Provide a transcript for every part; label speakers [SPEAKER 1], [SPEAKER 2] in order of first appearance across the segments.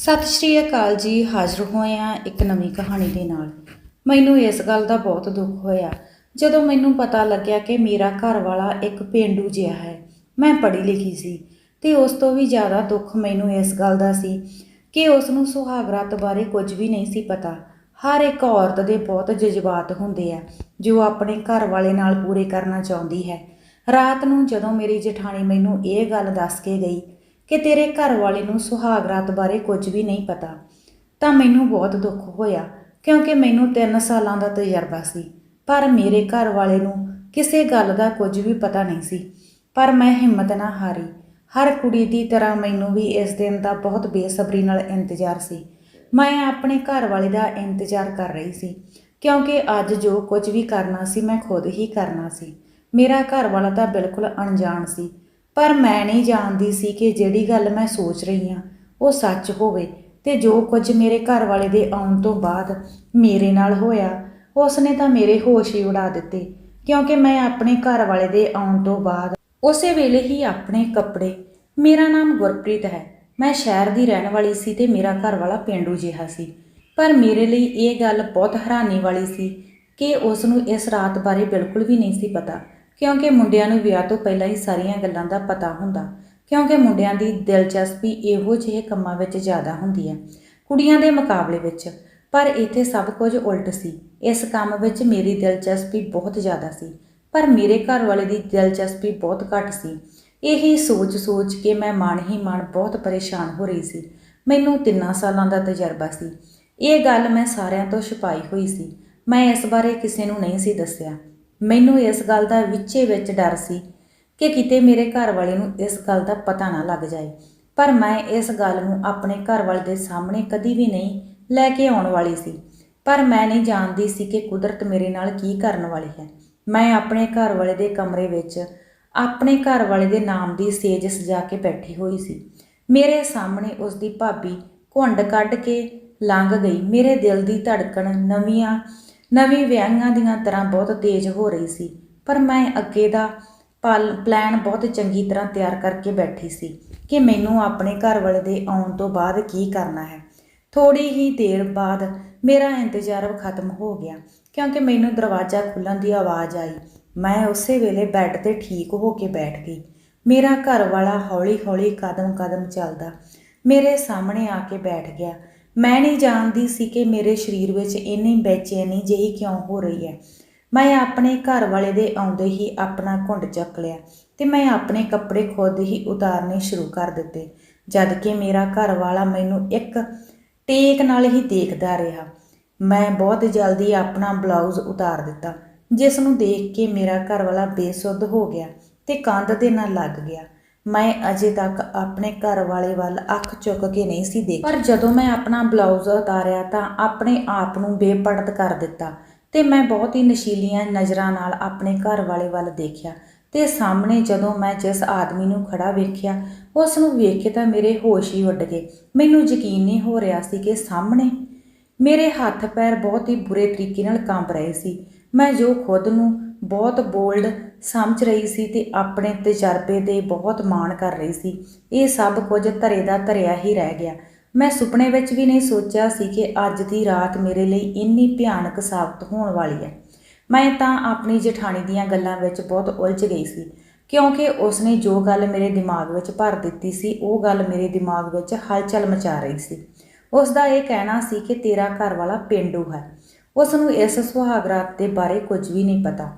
[SPEAKER 1] ਸਤਿ ਸ਼੍ਰੀ ਅਕਾਲ ਜੀ, ਹਾਜ਼ਰ ਹੋਏ ਆ ਇੱਕ ਨਵੀਂ ਕਹਾਣੀ ਦੇ ਨਾਲ। ਮੈਨੂੰ ਇਸ ਗੱਲ ਦਾ ਬਹੁਤ ਦੁੱਖ ਹੋਇਆ, ਜਦੋਂ ਮੈਨੂੰ ਪਤਾ ਲੱਗਿਆ ਕਿ ਮੇਰਾ ਘਰ ਵਾਲਾ ਇੱਕ ਪੇਂਡੂ ਜਿਹਾ ਹੈ। ਮੈਂ ਪੜ੍ਹੀ ਲਿਖੀ ਸੀ ਤੇ ਉਸ ਤੋਂ ਵੀ ਜ਼ਿਆਦਾ ਦੁੱਖ ਮੈਨੂੰ ਇਸ ਗੱਲ ਦਾ ਸੀ ਕਿ ਉਸ ਨੂੰ ਸੁਹਾਗਰਾਤ ਬਾਰੇ ਕੁਝ ਵੀ ਨਹੀਂ ਸੀ ਪਤਾ। ਹਰ ਇੱਕ ਔਰਤ ਦੇ ਬਹੁਤ ਜਜ਼ਬਾਤ ਹੁੰਦੇ ਆ, ਜੋ ਆਪਣੇ ਘਰ ਵਾਲੇ ਨਾਲ ਪੂਰੇ ਕਰਨਾ ਚਾਹੁੰਦੀ ਹੈ। ਰਾਤ ਨੂੰ ਜਦੋਂ ਮੇਰੀ ਜਠਾਣੀ ਮੈਨੂੰ ਇਹ ਗੱਲ ਦੱਸ ਕੇ ਗਈ ਕਿ ਤੇਰੇ ਘਰ ਵਾਲੇ ਨੂੰ ਸੁਹਾਗ ਰਾਤ ਬਾਰੇ ਕੁਝ ਵੀ ਨਹੀਂ ਪਤਾ, ਤਾਂ ਮੈਨੂੰ ਬਹੁਤ ਦੁੱਖ ਹੋਇਆ, ਕਿਉਂਕਿ ਮੈਨੂੰ 3 ਸਾਲਾਂ ਦਾ ਤਜਰਬਾ ਸੀ, ਪਰ ਮੇਰੇ ਘਰ ਵਾਲੇ ਨੂੰ ਕਿਸੇ ਗੱਲ ਦਾ ਕੁਝ ਵੀ ਪਤਾ ਨਹੀਂ ਸੀ, ਪਰ ਮੈਂ ਹਿੰਮਤ ਨਾ ਹਾਰੀ। ਹਰ ਕੁੜੀ ਦੀ ਤਰ੍ਹਾਂ ਮੈਨੂੰ ਵੀ ਇਸ ਦਿਨ ਦਾ ਬਹੁਤ ਬੇਸਬਰੀ ਨਾਲ ਇੰਤਜ਼ਾਰ ਸੀ। ਮੈਂ ਆਪਣੇ ਘਰ ਵਾਲੇ ਦਾ ਇੰਤਜ਼ਾਰ ਕਰ ਰਹੀ ਸੀ, ਕਿਉਂਕਿ ਅੱਜ ਜੋ ਕੁਝ ਵੀ ਕਰਨਾ ਸੀ ਮੈਂ ਖੁਦ ਹੀ ਕਰਨਾ ਸੀ। ਮੇਰਾ ਘਰ ਵਾਲਾ ਤਾਂ ਬਿਲਕੁਲ ਅਣਜਾਣ ਸੀ ਪਰ ਮੈਂ ਨਹੀਂ ਜਾਣਦੀ ਸੀ ਕਿ ਜਿਹੜੀ ਗੱਲ ਮੈਂ ਸੋਚ ਰਹੀ ਹਾਂ, ਉਹ ਸੱਚ ਹੋਵੇ ਤੇ ਜੋ ਕੁਝ ਮੇਰੇ ਘਰ ਵਾਲੇ ਦੇ ਆਉਣ ਤੋਂ ਬਾਅਦ ਮੇਰੇ ਨਾਲ ਹੋਇਆ ਉਸ ਨੇ ਤਾਂ ਮੇਰੇ ਹੋਸ਼ ਹੀ ਉਡਾ ਦਿੱਤੇ, ਕਿਉਂਕਿ ਮੈਂ ਆਪਣੇ ਘਰ ਵਾਲੇ ਦੇ ਆਉਣ ਤੋਂ ਬਾਅਦ ਉਸੇ ਵੇਲੇ ਹੀ ਆਪਣੇ ਕੱਪੜੇ, ਮੇਰਾ ਨਾਮ ਗੁਰਪ੍ਰੀਤ ਹੈ, ਮੈਂ ਸ਼ਹਿਰ ਦੀ ਰਹਿਣ ਵਾਲੀ ਸੀ ਤੇ ਮੇਰਾ ਘਰ ਵਾਲਾ ਪਿੰਡੂ ਜਿਹਾ ਸੀ, ਪਰ ਮੇਰੇ ਲਈ ਇਹ ਗੱਲ ਬਹੁਤ ਹੈਰਾਨੀ ਵਾਲੀ ਸੀ ਕਿ ਉਸ ਨੂੰ ਇਸ ਰਾਤ ਬਾਰੇ ਬਿਲਕੁਲ ਵੀ ਨਹੀਂ ਸੀ ਪਤਾ ਕਿਉਂਕਿ ਮੁੰਡਿਆਂ ਨੂੰ ਵਿਆਹ ਤੋਂ ਪਹਿਲਾਂ ਹੀ ਸਾਰੀਆਂ ਗੱਲਾਂ ਦਾ ਪਤਾ ਹੁੰਦਾ। ਕਿਉਂਕਿ ਮੁੰਡਿਆਂ ਦੀ ਦਿਲਚਸਪੀ ਇਹੋ ਜਿਹੇ ਕੰਮਾਂ ਵਿੱਚ ਜ਼ਿਆਦਾ ਹੁੰਦੀ ਹੈ, ਕੁੜੀਆਂ ਦੇ ਮੁਕਾਬਲੇ ਵਿੱਚ। ਪਰ ਇੱਥੇ ਸਭ ਕੁਝ ਉਲਟ ਸੀ। ਇਸ ਕੰਮ ਵਿੱਚ ਮੇਰੀ ਦਿਲਚਸਪੀ ਬਹੁਤ ਜ਼ਿਆਦਾ ਸੀ, ਪਰ ਮੇਰੇ ਘਰ ਵਾਲੇ ਦੀ ਦਿਲਚਸਪੀ ਬਹੁਤ ਘੱਟ ਸੀ। ਇਹੀ ਸੋਚ-ਸੋਚ ਕੇ ਮੈਂ ਮਨ ਹੀ ਮਨ ਬਹੁਤ ਪਰੇਸ਼ਾਨ ਹੋ ਰਹੀ ਸੀ। ਮੈਨੂੰ ਤਿੰਨਾਂ ਸਾਲਾਂ ਦਾ ਤਜਰਬਾ ਸੀ। ਇਹ ਗੱਲ ਮੈਂ ਸਾਰਿਆਂ ਤੋਂ ਛੁਪਾਈ ਹੋਈ ਸੀ। ਮੈਂ ਇਸ ਬਾਰੇ ਕਿਸੇ ਨੂੰ ਨਹੀਂ ਸੀ ਦੱਸਿਆ। ਮੈਨੂੰ ਇਸ ਗੱਲ ਦਾ ਵਿੱਚੇ ਵਿੱਚ ਡਰ ਸੀ ਕਿ ਕਿਤੇ ਮੇਰੇ ਘਰ ਵਾਲੇ ਨੂੰ ਇਸ ਗੱਲ ਦਾ ਪਤਾ ਨਾ ਲੱਗ ਜਾਏ। ਪਰ ਮੈਂ ਇਸ ਗੱਲ ਨੂੰ ਆਪਣੇ ਘਰ ਵਾਲੇ ਦੇ ਸਾਹਮਣੇ ਕਦੀ ਵੀ ਨਹੀਂ ਲੈ ਕੇ ਆਉਣ ਵਾਲੀ ਸੀ। ਪਰ ਮੈਂ ਨਹੀਂ ਜਾਣਦੀ ਸੀ ਕਿ ਕੁਦਰਤ ਮੇਰੇ ਨਾਲ ਕੀ ਕਰਨ ਵਾਲੀ ਹੈ। ਮੈਂ ਆਪਣੇ ਘਰ ਵਾਲੇ ਦੇ ਕਮਰੇ ਵਿੱਚ ਆਪਣੇ ਘਰ ਵਾਲੇ ਦੇ ਨਾਮ ਦੀ ਸੇਜ ਸਜਾ ਕੇ ਬੈਠੀ ਹੋਈ ਸੀ। ਮੇਰੇ ਸਾਹਮਣੇ ਉਸ ਦੀ ਭਾਬੀ ਘੁੰਡ ਕੱਢ ਕੇ ਲੰਘ ਗਈ। ਮੇਰੇ ਦਿਲ ਦੀ ਧੜਕਣ ਨਵੀਆਂ ਨਵੀਂ ਵਿਆਹਾਂ ਦੀਆਂ ਤਰ੍ਹਾਂ ਬਹੁਤ ਤੇਜ਼ ਹੋ ਰਹੀ ਸੀ, ਪਰ ਮੈਂ ਅੱਗੇ ਦਾ ਪਲ ਪਲਾਨ ਬਹੁਤ ਚੰਗੀ ਤਰ੍ਹਾਂ ਤਿਆਰ ਕਰਕੇ ਬੈਠੀ ਸੀ ਕਿ ਮੈਨੂੰ ਆਪਣੇ ਘਰ ਵਾਲੇ ਦੇ ਆਉਣ ਤੋਂ ਬਾਅਦ ਕੀ ਕਰਨਾ ਹੈ। ਥੋੜੀ ਹੀ ਦੇਰ ਬਾਅਦ ਮੇਰਾ ਇੰਤਜ਼ਾਰ ਖਤਮ ਹੋ ਗਿਆ, ਕਿਉਂਕਿ ਮੈਨੂੰ ਦਰਵਾਜ਼ਾ ਖੁੱਲਣ ਦੀ ਆਵਾਜ਼ ਆਈ। ਮੈਂ ਉਸੇ ਵੇਲੇ ਬੈੱਡ ਤੇ ਠੀਕ ਹੋ ਕੇ ਬੈਠ ਗਈ। ਮੇਰਾ ਘਰ ਵਾਲਾ ਹੌਲੀ-ਹੌਲੀ ਕਦਮ-ਕਦਮ ਚੱਲਦਾ ਮੇਰੇ ਸਾਹਮਣੇ ਆ ਕੇ ਬੈਠ ਗਿਆ। ਮੈਂ ਨਹੀਂ ਜਾਣਦੀ ਸੀ ਕਿ ਮੇਰੇ ਸਰੀਰ ਵਿੱਚ ਇੰਨੀ ਬੇਚੈਨੀ ਜਿਹੀ ਕਿਉਂ ਹੋ ਰਹੀ ਹੈ। ਮੈਂ ਆਪਣੇ ਘਰ ਵਾਲੇ ਦੇ ਆਉਂਦੇ ਹੀ ਆਪਣਾ ਘੁੰਡ ਚੱਕ ਲਿਆ ਤੇ ਮੈਂ ਆਪਣੇ ਕੱਪੜੇ ਖੁਦ ਹੀ ਉਤਾਰਨੇ ਸ਼ੁਰੂ ਕਰ ਦਿੱਤੇ, ਜਦ ਕਿ ਮੇਰਾ ਘਰ ਵਾਲਾ ਮੈਨੂੰ ਇੱਕ ਟੇਕ ਨਾਲ ਹੀ ਦੇਖਦਾ ਰਿਹਾ। ਮੈਂ ਬਹੁਤ ਜਲਦੀ ਆਪਣਾ ਬਲਾਊਜ਼ ਉਤਾਰ ਦਿੱਤਾ, ਜਿਸ ਨੂੰ ਦੇਖ ਕੇ ਮੇਰਾ ਘਰ ਵਾਲਾ ਬੇਸੁੱਧ ਹੋ ਗਿਆ ਤੇ ਕੰਧ ਦੇ ਨਾਲ ਲੱਗ ਗਿਆ। ਮੈਂ ਅਜੇ ਤੱਕ ਆਪਣੇ ਘਰ ਵਾਲੇ ਵੱਲ ਅੱਖ ਚੁੱਕ ਕੇ ਨਹੀਂ ਸੀ ਦੇਖ। ਪਰ ਜਦੋਂ ਮੈਂ ਆਪਣਾ ਬਲਾਊਜ਼ ਉਤਾਰਿਆ ਤਾਂ ਆਪਣੇ ਆਪ ਨੂੰ ਬੇਪਰਦ ਕਰ ਦਿੱਤਾ ਤੇ ਮੈਂ ਬਹੁਤ ਹੀ ਨਸ਼ੀਲੀਆਂ ਨਜ਼ਰਾਂ ਨਾਲ ਆਪਣੇ ਘਰ ਵਾਲੇ ਵੱਲ ਦੇਖਿਆ ਤੇ ਸਾਹਮਣੇ ਜਦੋਂ ਮੈਂ ਜਿਸ ਆਦਮੀ ਨੂੰ ਖੜਾ ਵੇਖਿਆ, ਉਸ ਨੂੰ ਵੇਖ ਕੇ ਤਾਂ ਮੇਰੇ ਹੋਸ਼ ਹੀ ਉੱਡ ਗਏ। ਮੈਨੂੰ ਯਕੀਨ ਨਹੀਂ ਹੋ ਰਿਹਾ ਸੀ ਕਿ ਸਾਹਮਣੇ ਮੇਰੇ ਹੱਥ ਪੈਰ ਬਹੁਤ ਹੀ ਬੁਰੇ ਤਰੀਕੇ ਨਾਲ ਕੰਬ ਰਹੇ ਸੀ। ਮੈਂ ਜੋ ਖੁਦ ਨੂੰ ਬਹੁਤ ਬੋਲਡ ਸਮਝ ਰਹੀ ਸੀ ਤੇ ਆਪਣੇ ਤਜਰਬੇ 'ਤੇ ਬਹੁਤ ਮਾਣ ਕਰ ਰਹੀ ਸੀ। ਇਹ ਸਭ ਕੁਝ ਧਰੇ ਦਾ ਧਰਿਆ ਹੀ ਰਹਿ ਗਿਆ। ਮੈਂ ਸੁਪਨੇ ਵਿੱਚ ਵੀ ਨਹੀਂ ਸੋਚਿਆ ਸੀ ਕਿ ਅੱਜ ਦੀ ਰਾਤ ਮੇਰੇ ਲਈ ਇੰਨੀ ਭਿਆਨਕ ਸਾਬਤ ਹੋਣ ਵਾਲੀ ਹੈ। ਮੈਂ ਤਾਂ ਆਪਣੀ ਜਠਾਣੀ ਦੀਆਂ ਗੱਲਾਂ ਵਿੱਚ ਬਹੁਤ ਉਲਝ ਗਈ ਸੀ, ਕਿਉਂਕਿ ਉਸਨੇ ਜੋ ਗੱਲ ਮੇਰੇ ਦਿਮਾਗ ਵਿੱਚ ਭਰ ਦਿੱਤੀ ਸੀ, ਉਹ ਗੱਲ ਮੇਰੇ ਦਿਮਾਗ ਵਿੱਚ ਹਲਚਲ ਮਚਾ ਰਹੀ ਸੀ। ਉਸ ਦਾ ਇਹ ਕਹਿਣਾ ਸੀ ਕਿ ਤੇਰਾ ਘਰ ਵਾਲਾ ਪਿੰਡੂ ਹੈ। ਉਸ ਨੂੰ ਇਸ ਸੁਹਾਗਰਾਤ ਦੇ ਬਾਰੇ ਕੁਝ ਵੀ ਨਹੀਂ ਪਤਾ।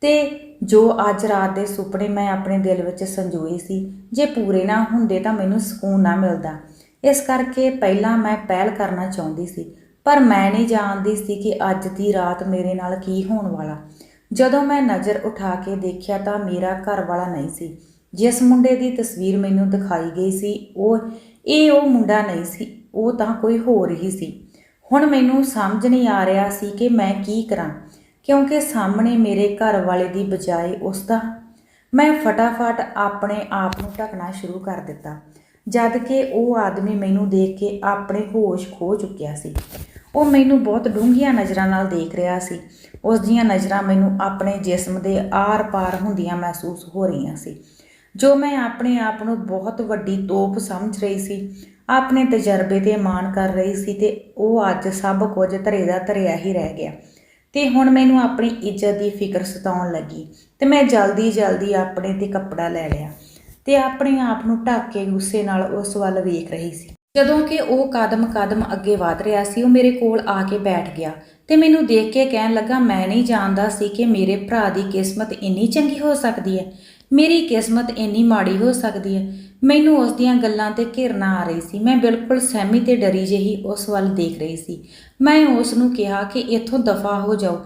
[SPEAKER 1] ਤੇ ਜੋ ਅੱਜ ਰਾਤ ਦੇ ਸੁਪਨੇ ਮੈਂ ਆਪਣੇ ਦਿਲ ਵਿੱਚ ਸੰਜੋਏ ਸੀ, ਜੇ ਪੂਰੇ ਨਾ ਹੁੰਦੇ ਤਾਂ ਮੈਨੂੰ ਸਕੂਨ ਨਾ ਮਿਲਦਾ। ਇਸ ਕਰਕੇ ਪਹਿਲਾਂ ਮੈਂ ਪਹਿਲ ਕਰਨਾ ਚਾਹੁੰਦੀ ਸੀ, ਪਰ ਮੈਂ ਨਹੀਂ ਜਾਣਦੀ ਸੀ ਕਿ ਅੱਜ ਦੀ ਰਾਤ ਮੇਰੇ ਨਾਲ ਕੀ ਹੋਣ ਵਾਲਾ। ਜਦੋਂ ਮੈਂ ਨਜ਼ਰ ਉਠਾ ਕੇ ਦੇਖਿਆ ਤਾਂ ਮੇਰਾ ਘਰ ਵਾਲਾ ਨਹੀਂ ਸੀ। ਜਿਸ ਮੁੰਡੇ ਦੀ ਤਸਵੀਰ ਮੈਨੂੰ ਦਿਖਾਈ ਗਈ ਸੀ, ਉਹ, ਇਹ ਉਹ ਮੁੰਡਾ ਨਹੀਂ ਸੀ, ਉਹ ਤਾਂ ਕੋਈ ਹੋਰ ਹੀ ਸੀ। ਹੁਣ ਮੈਨੂੰ ਸਮਝ ਨਹੀਂ ਆ ਰਿਹਾ ਸੀ ਕਿ ਮੈਂ ਕੀ ਕਰਾਂ। ਕਿਉਂਕਿ ਸਾਹਮਣੇ ਮੇਰੇ ਘਰ ਵਾਲੇ ਦੀ ਬਜਾਏ ਉਸ ਦਾ। ਮੈਂ ਫਟਾਫਟ ਆਪਣੇ ਆਪ ਨੂੰ ਢਕਣਾ ਸ਼ੁਰੂ ਕਰ ਦਿੱਤਾ, ਜਦ ਕਿ ਉਹ ਆਦਮੀ ਮੈਨੂੰ ਦੇਖ ਕੇ ਆਪਣੇ ਹੋਸ਼ ਖੋ ਚੁੱਕਿਆ ਸੀ। ਉਹ ਮੈਨੂੰ ਬਹੁਤ ਡੂੰਘੀਆਂ ਨਜ਼ਰਾਂ ਨਾਲ ਦੇਖ ਰਿਹਾ ਸੀ। ਉਸ ਦੀਆਂ ਨਜ਼ਰਾਂ ਮੈਨੂੰ ਆਪਣੇ ਜਿਸਮ ਦੇ ਆਰ-ਪਾਰ ਹੁੰਦੀਆਂ ਮਹਿਸੂਸ ਹੋ ਰਹੀਆਂ ਸੀ, ਜੋ ਮੈਂ ਆਪਣੇ ਆਪ ਨੂੰ ਬਹੁਤ ਵੱਡੀ ਤੋਪ ਸਮਝ ਰਹੀ ਸੀ। ਆਪਣੇ ਤਜਰਬੇ ਤੇ ਮਾਣ ਕਰ ਰਹੀ ਸੀ ਤੇ ਉਹ ਅੱਜ ਸਭ ਕੁਝ ਧਰੇ ਦਾ ਧਰਿਆ ਹੀ ਰਹਿ ਗਿਆ। ਤੇ ਹੁਣ ਮੈਨੂੰ ਆਪਣੀ ਇੱਜ਼ਤ ਦੀ ਫਿਕਰ ਸਤਾਉਣ ਲੱਗੀ ਤੇ ਮੈਂ ਜਲਦੀ ਜਲਦੀ ਆਪਣੇ ਤੇ ਕੱਪੜਾ ਲੈ ਲਿਆ ਤੇ ਆਪਣੇ ਆਪ ਨੂੰ ਢੱਕ ਕੇ ਗੁੱਸੇ ਨਾਲ ਉਸ ਵੱਲ ਵੇਖ ਰਹੀ ਸੀ। ਜਦੋਂ ਕਿ ਉਹ ਕਦਮ ਕਦਮ ਅੱਗੇ ਵਧ ਰਿਹਾ ਸੀ, ਉਹ ਮੇਰੇ ਕੋਲ ਆ ਕੇ ਬੈਠ ਗਿਆ ਤੇ ਮੈਨੂੰ ਦੇਖ ਕੇ ਕਹਿਣ ਲੱਗਾ, ਮੈਂ ਨਹੀਂ ਜਾਣਦਾ ਸੀ ਕਿ ਮੇਰੇ ਭਰਾ ਦੀ ਕਿਸਮਤ ਇੰਨੀ ਚੰਗੀ ਹੋ ਸਕਦੀ ਹੈ। ਮੇਰੀ ਕਿਸਮਤ ਇੰਨੀ ਮਾੜੀ ਹੋ ਸਕਦੀ ਹੈ ਮੈਨੂੰ ਉਸ ਦੀਆਂ ਗੱਲਾਂ ਤੇ ਘਿਰਨਾ ਆ ਰਹੀ ਸੀ। ਮੈਂ ਬਿਲਕੁਲ ਸਹਿਮੀ ਤੇ ਡਰੀ ਜਿਹੀ ਉਸ ਵੱਲ ਦੇਖ ਰਹੀ ਸੀ। ਮੈਂ ਉਸ ਨੂੰ ਕਿਹਾ ਕਿ ਇੱਥੋਂ ਦਫਾ ਹੋ ਜਾਓ।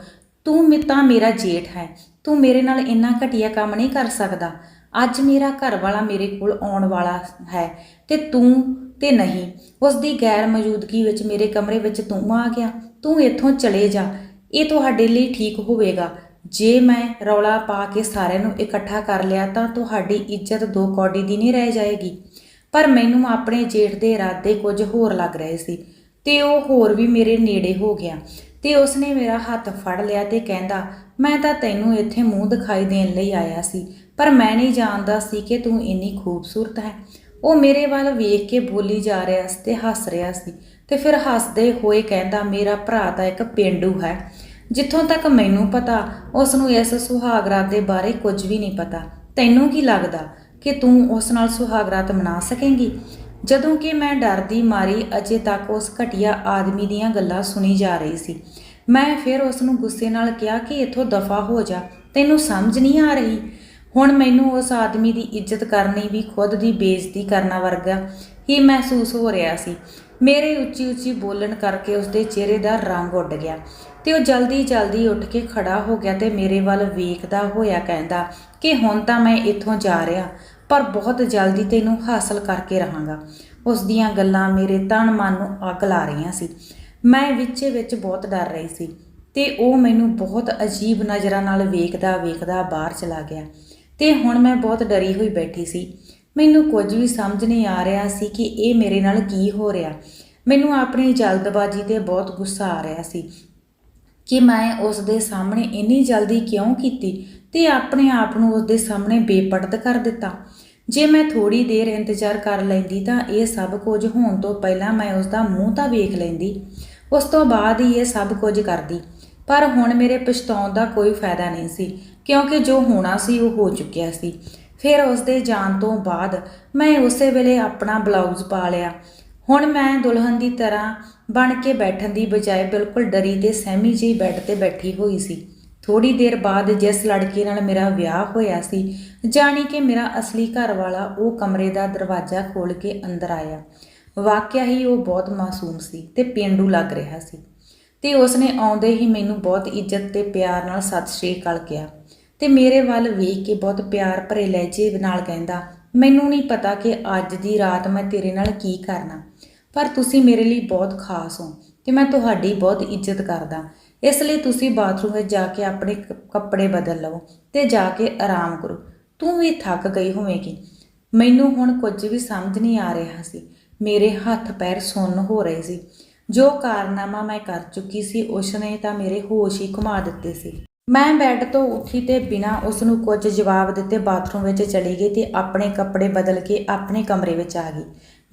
[SPEAKER 1] ਤੂੰ ਮਿੱਤਾ ਮੇਰਾ ਜੇਠ ਹੈ। ਤੂੰ ਮੇਰੇ ਨਾਲ ਇੰਨਾ ਘਟੀਆ ਕੰਮ ਨਹੀਂ ਕਰ ਸਕਦਾ। ਅੱਜ ਮੇਰਾ ਘਰ ਵਾਲਾ ਮੇਰੇ ਕੋਲ ਆਉਣ ਵਾਲਾ ਹੈ ਤੇ ਤੂੰ ਤੇ ਨਹੀਂ। ਉਸ ਦੀ ਗੈਰ ਮੌਜੂਦਗੀ ਵਿੱਚ ਮੇਰੇ ਕਮਰੇ ਵਿੱਚ ਤੂੰ ਆ ਗਿਆ। ਤੂੰ ਇੱਥੋਂ ਚਲੇ ਜਾ। ਇਹ ਤੁਹਾਡੇ ਲਈ ਠੀਕ ਹੋਵੇਗਾ। ਜੇ ਮੈਂ ਰੌਲਾ ਪਾ ਕੇ ਸਾਰਿਆਂ ਨੂੰ ਇਕੱਠਾ ਕਰ ਲਿਆ ਤਾਂ ਤੁਹਾਡੀ ਇੱਜ਼ਤ ਦੋ ਕੌਡੀ ਦੀ ਨਹੀਂ ਰਹਿ ਜਾਏਗੀ। ਪਰ ਮੈਨੂੰ ਆਪਣੇ ਜੇਠ ਦੇ ਇਰਾਦੇ ਕੁਝ ਹੋਰ ਲੱਗ ਰਹੇ ਸੀ ਤੇ ਉਹ ਹੋਰ ਵੀ ਮੇਰੇ ਨੇੜੇ ਹੋ ਗਿਆ ਤੇ ਉਸਨੇ ਮੇਰਾ ਹੱਥ ਫੜ ਲਿਆ ਤੇ ਕਹਿੰਦਾ, ਮੈਂ ਤਾਂ ਤੈਨੂੰ ਇੱਥੇ ਮੂੰਹ ਦਿਖਾਈ ਦੇਣ ਲਈ ਆਇਆ ਸੀ, ਪਰ ਮੈਂ ਨਹੀਂ ਜਾਣਦਾ ਸੀ ਕਿ ਤੂੰ ਇੰਨੀ ਖੂਬਸੂਰਤ ਹੈ। ਉਹ ਮੇਰੇ ਵੱਲ ਵੇਖ ਕੇ ਬੋਲੀ ਜਾ ਰਿਹਾ ਸੀ ਤੇ ਹੱਸ ਰਿਹਾ ਸੀ ਤੇ ਫਿਰ ਹੱਸਦੇ ਹੋਏ ਕਹਿੰਦਾ, ਮੇਰਾ ਭਰਾ ਤਾਂ ਇੱਕ ਪੇਂਡੂ ਹੈ। ਜਿੱਥੋਂ ਤੱਕ ਮੈਨੂੰ ਪਤਾ ਉਸ ਨੂੰ ਇਸ ਸੁਹਾਗਰਾਤ ਦੇ ਬਾਰੇ ਕੁਝ ਵੀ ਨਹੀਂ ਪਤਾ। ਤੈਨੂੰ ਕੀ ਲੱਗਦਾ ਕਿ ਤੂੰ ਉਸ ਨਾਲ ਸੁਹਾਗਰਾਤ ਮਨਾ ਸਕੇਂਗੀ? ਜਦੋਂ ਕਿ ਮੈਂ ਡਰਦੀ ਮਾਰੀ ਅਜੇ ਤੱਕ ਉਸ ਘਟੀਆ ਆਦਮੀ ਦੀਆਂ ਗੱਲਾਂ ਸੁਣੀ ਜਾ ਰਹੀ ਸੀ। ਮੈਂ ਫਿਰ ਉਸ ਨੂੰ ਗੁੱਸੇ ਨਾਲ ਕਿਹਾ ਕਿ ਇੱਥੋਂ ਦਫਾ ਹੋ ਜਾ, ਤੈਨੂੰ ਸਮਝ ਨਹੀਂ ਆ ਰਹੀ? ਹੁਣ ਮੈਨੂੰ ਉਸ ਆਦਮੀ ਦੀ ਇੱਜ਼ਤ ਕਰਨੀ ਵੀ ਖੁਦ ਦੀ ਬੇਇੱਜ਼ਤੀ ਕਰਨਾ ਵਰਗਾ ਹੀ ਮਹਿਸੂਸ ਹੋ ਰਿਹਾ ਸੀ। ਮੇਰੇ ਉੱਚੀ ਉੱਚੀ ਬੋਲਣ ਕਰਕੇ ਉਸ ਦੇ ਚਿਹਰੇ ਦਾ ਰੰਗ ਉੱਡ ਗਿਆ। ਤੇ ਉਹ ਜਲਦੀ ਜਲਦੀ ਉੱਠ ਕੇ ਖੜਾ ਹੋ ਗਿਆ ਤੇ ਮੇਰੇ ਵੱਲ ਵੇਖਦਾ ਹੋਇਆ ਕਹਿੰਦਾ ਕਿ ਹੁਣ ਤਾਂ ਮੈਂ ਇੱਥੋਂ ਜਾ ਰਿਹਾ, ਪਰ ਬਹੁਤ ਜਲਦੀ ਤੈਨੂੰ ਹਾਸਲ ਕਰਕੇ ਰਹਾਂਗਾ। ਉਸ ਦੀਆਂ ਗੱਲਾਂ ਮੇਰੇ ਤਨ ਮਨ ਨੂੰ ਅੱਗ ਲਾ ਰਹੀਆਂ ਸੀ। ਮੈਂ ਵਿੱਚੇ ਵਿੱਚ ਬਹੁਤ ਡਰ ਰਹੀ ਸੀ ਤੇ ਉਹ ਮੈਨੂੰ ਬਹੁਤ ਅਜੀਬ ਨਜ਼ਰਾਂ ਨਾਲ ਵੇਖਦਾ ਵੇਖਦਾ ਬਾਹਰ ਚਲਾ ਗਿਆ ਤੇ ਹੁਣ ਮੈਂ ਬਹੁਤ ਡਰੀ ਹੋਈ ਬੈਠੀ ਸੀ। ਮੈਨੂੰ ਕੁਝ ਵੀ ਸਮਝ ਨਹੀਂ ਆ ਰਿਹਾ ਸੀ ਕਿ ਇਹ ਮੇਰੇ ਨਾਲ ਕੀ ਹੋ ਰਿਹਾ। ਮੈਨੂੰ ਆਪਣੀ ਜਲਦਬਾਜ਼ੀ ਤੇ ਬਹੁਤ ਗੁੱਸਾ ਆ ਰਿਹਾ ਸੀ ਕਿ ਮੈਂ ਉਸ ਦੇ ਸਾਹਮਣੇ ਇੰਨੀ ਜਲਦੀ ਕਿਉਂ ਕੀਤੀ ਤੇ ਆਪਣੇ ਆਪ ਨੂੰ ਉਸ ਦੇ ਸਾਹਮਣੇ ਬੇਪਰਦ ਕਰ ਦਿੱਤਾ। ਜੇ ਮੈਂ ਥੋੜੀ ਦੇਰ ਇੰਤਜ਼ਾਰ ਕਰ ਲੈਂਦੀ ਤਾਂ ਇਹ ਸਭ ਕੁਝ ਹੋਣ ਤੋਂ ਪਹਿਲਾਂ ਮੈਂ ਉਸ ਦਾ ਮੂੰਹ ਤਾਂ ਵੇਖ ਲੈਂਦੀ। ਉਸ ਤੋਂ ਬਾਅਦ ਹੀ ਇਹ ਸਭ ਕੁਝ ਕਰਦੀ। ਪਰ ਹੁਣ ਮੇਰੇ ਪਛਤਾਉਣ ਦਾ ਕੋਈ ਫਾਇਦਾ ਨਹੀਂ ਸੀ, ਕਿਉਂਕਿ ਜੋ ਹੋਣਾ ਸੀ ਉਹ ਹੋ ਚੁੱਕਿਆ ਸੀ। ਫਿਰ ਉਸ ਦੇ ਜਾਣ ਤੋਂ ਬਾਅਦ ਮੈਂ ਉਸੇ ਵੇਲੇ ਆਪਣਾ ਬਲਾਊਜ਼ ਪਾ ਲਿਆ। ਹੁਣ ਮੈਂ ਦੁਲਹਨ ਦੀ ਤਰ੍ਹਾਂ ਬਣ ਕੇ ਬੈਠਣ ਦੀ ਬਜਾਏ ਬਿਲਕੁਲ ਡਰੀ ਤੇ ਸਹਿਮੀ ਜਿਹੀ ਬੈੱਡ ਤੇ ਬੈਠੀ ਹੋਈ ਸੀ। ਥੋੜੀ ਦੇਰ ਬਾਅਦ ਜਿਸ ਲੜਕੀ ਨਾਲ ਮੇਰਾ ਵਿਆਹ ਹੋਇਆ ਸੀ, ਜਾਣੀ ਕਿ ਮੇਰਾ ਅਸਲੀ ਘਰ ਵਾਲਾ ਉਹ ਕਮਰੇ ਦਾ ਦਰਵਾਜ਼ਾ ਖੋਲ ਕੇ ਅੰਦਰ ਆਇਆ। ਵਾਕਿਆ ਹੀ ਉਹ ਬਹੁਤ ਮਾਸੂਮ ਸੀ ਤੇ ਪੇਂਡੂ ਲੱਗ ਰਿਹਾ ਸੀ। ਤੇ ਉਸਨੇ ਆਉਂਦੇ ਹੀ ਮੈਨੂੰ ਬਹੁਤ ਇੱਜ਼ਤ ਤੇ ਪਿਆਰ ਨਾਲ ਸਤਿ ਸ਼੍ਰੀ ਅਕਾਲ ਕਿਹਾ। ਤੇ ਮੇਰੇ ਵੱਲ ਵੇਖ ਕੇ ਬਹੁਤ ਪਿਆਰ ਭਰੇ ਲਹਿਜੇ ਨਾਲ ਕਹਿੰਦਾ, ਮੈਨੂੰ ਨਹੀਂ ਪਤਾ ਕਿ ਅੱਜ ਦੀ ਰਾਤ ਮੈਂ ਤੇਰੇ ਨਾਲ ਕੀ ਕਰਨਾ। ਪਰ ਤੁਸੀਂ ਮੇਰੇ ਲਈ ਬਹੁਤ ਖਾਸ ਹੋ ਤੇ ਮੈਂ ਤੁਹਾਡੀ ਬਹੁਤ ਇੱਜ਼ਤ ਕਰਦਾ। ਇਸ ਲਈ ਤੁਸੀਂ ਬਾਥਰੂਮ ਵਿੱਚ ਜਾ ਕੇ ਆਪਣੇ ਕੱਪੜੇ ਬਦਲ ਲਵੋ ਤੇ ਜਾ ਕੇ ਆਰਾਮ ਕਰੋ। ਤੂੰ ਵੀ ਥੱਕ ਗਈ ਹੋਵੇਂਗੀ। ਮੈਨੂੰ ਹੁਣ ਕੁਝ ਵੀ ਸਮਝ ਨਹੀਂ ਆ ਰਿਹਾ ਸੀ। ਮੇਰੇ ਹੱਥ ਪੈਰ ਸੁੰਨ ਹੋ ਰਹੇ ਸੀ। ਜੋ ਕਾਰਨਾਮਾ ਮੈਂ ਕਰ ਚੁੱਕੀ ਸੀ, ਉਸਨੇ ਤਾਂ ਮੇਰੇ ਹੋਸ਼ ਹੀ ਘੁਮਾ ਦਿੱਤੇ ਸੀ। ਮੈਂ ਬੈੱਡ ਤੋਂ ਉੱਠੀ ਤੇ ਬਿਨਾਂ ਉਸ ਨੂੰ ਕੁਝ ਜਵਾਬ ਦਿੱਤੇ ਬਾਥਰੂਮ ਵਿੱਚ ਚਲੀ ਗਈ ਤੇ ਆਪਣੇ ਕੱਪੜੇ ਬਦਲ ਕੇ ਆਪਣੇ ਕਮਰੇ ਵਿੱਚ ਆ ਗਈ।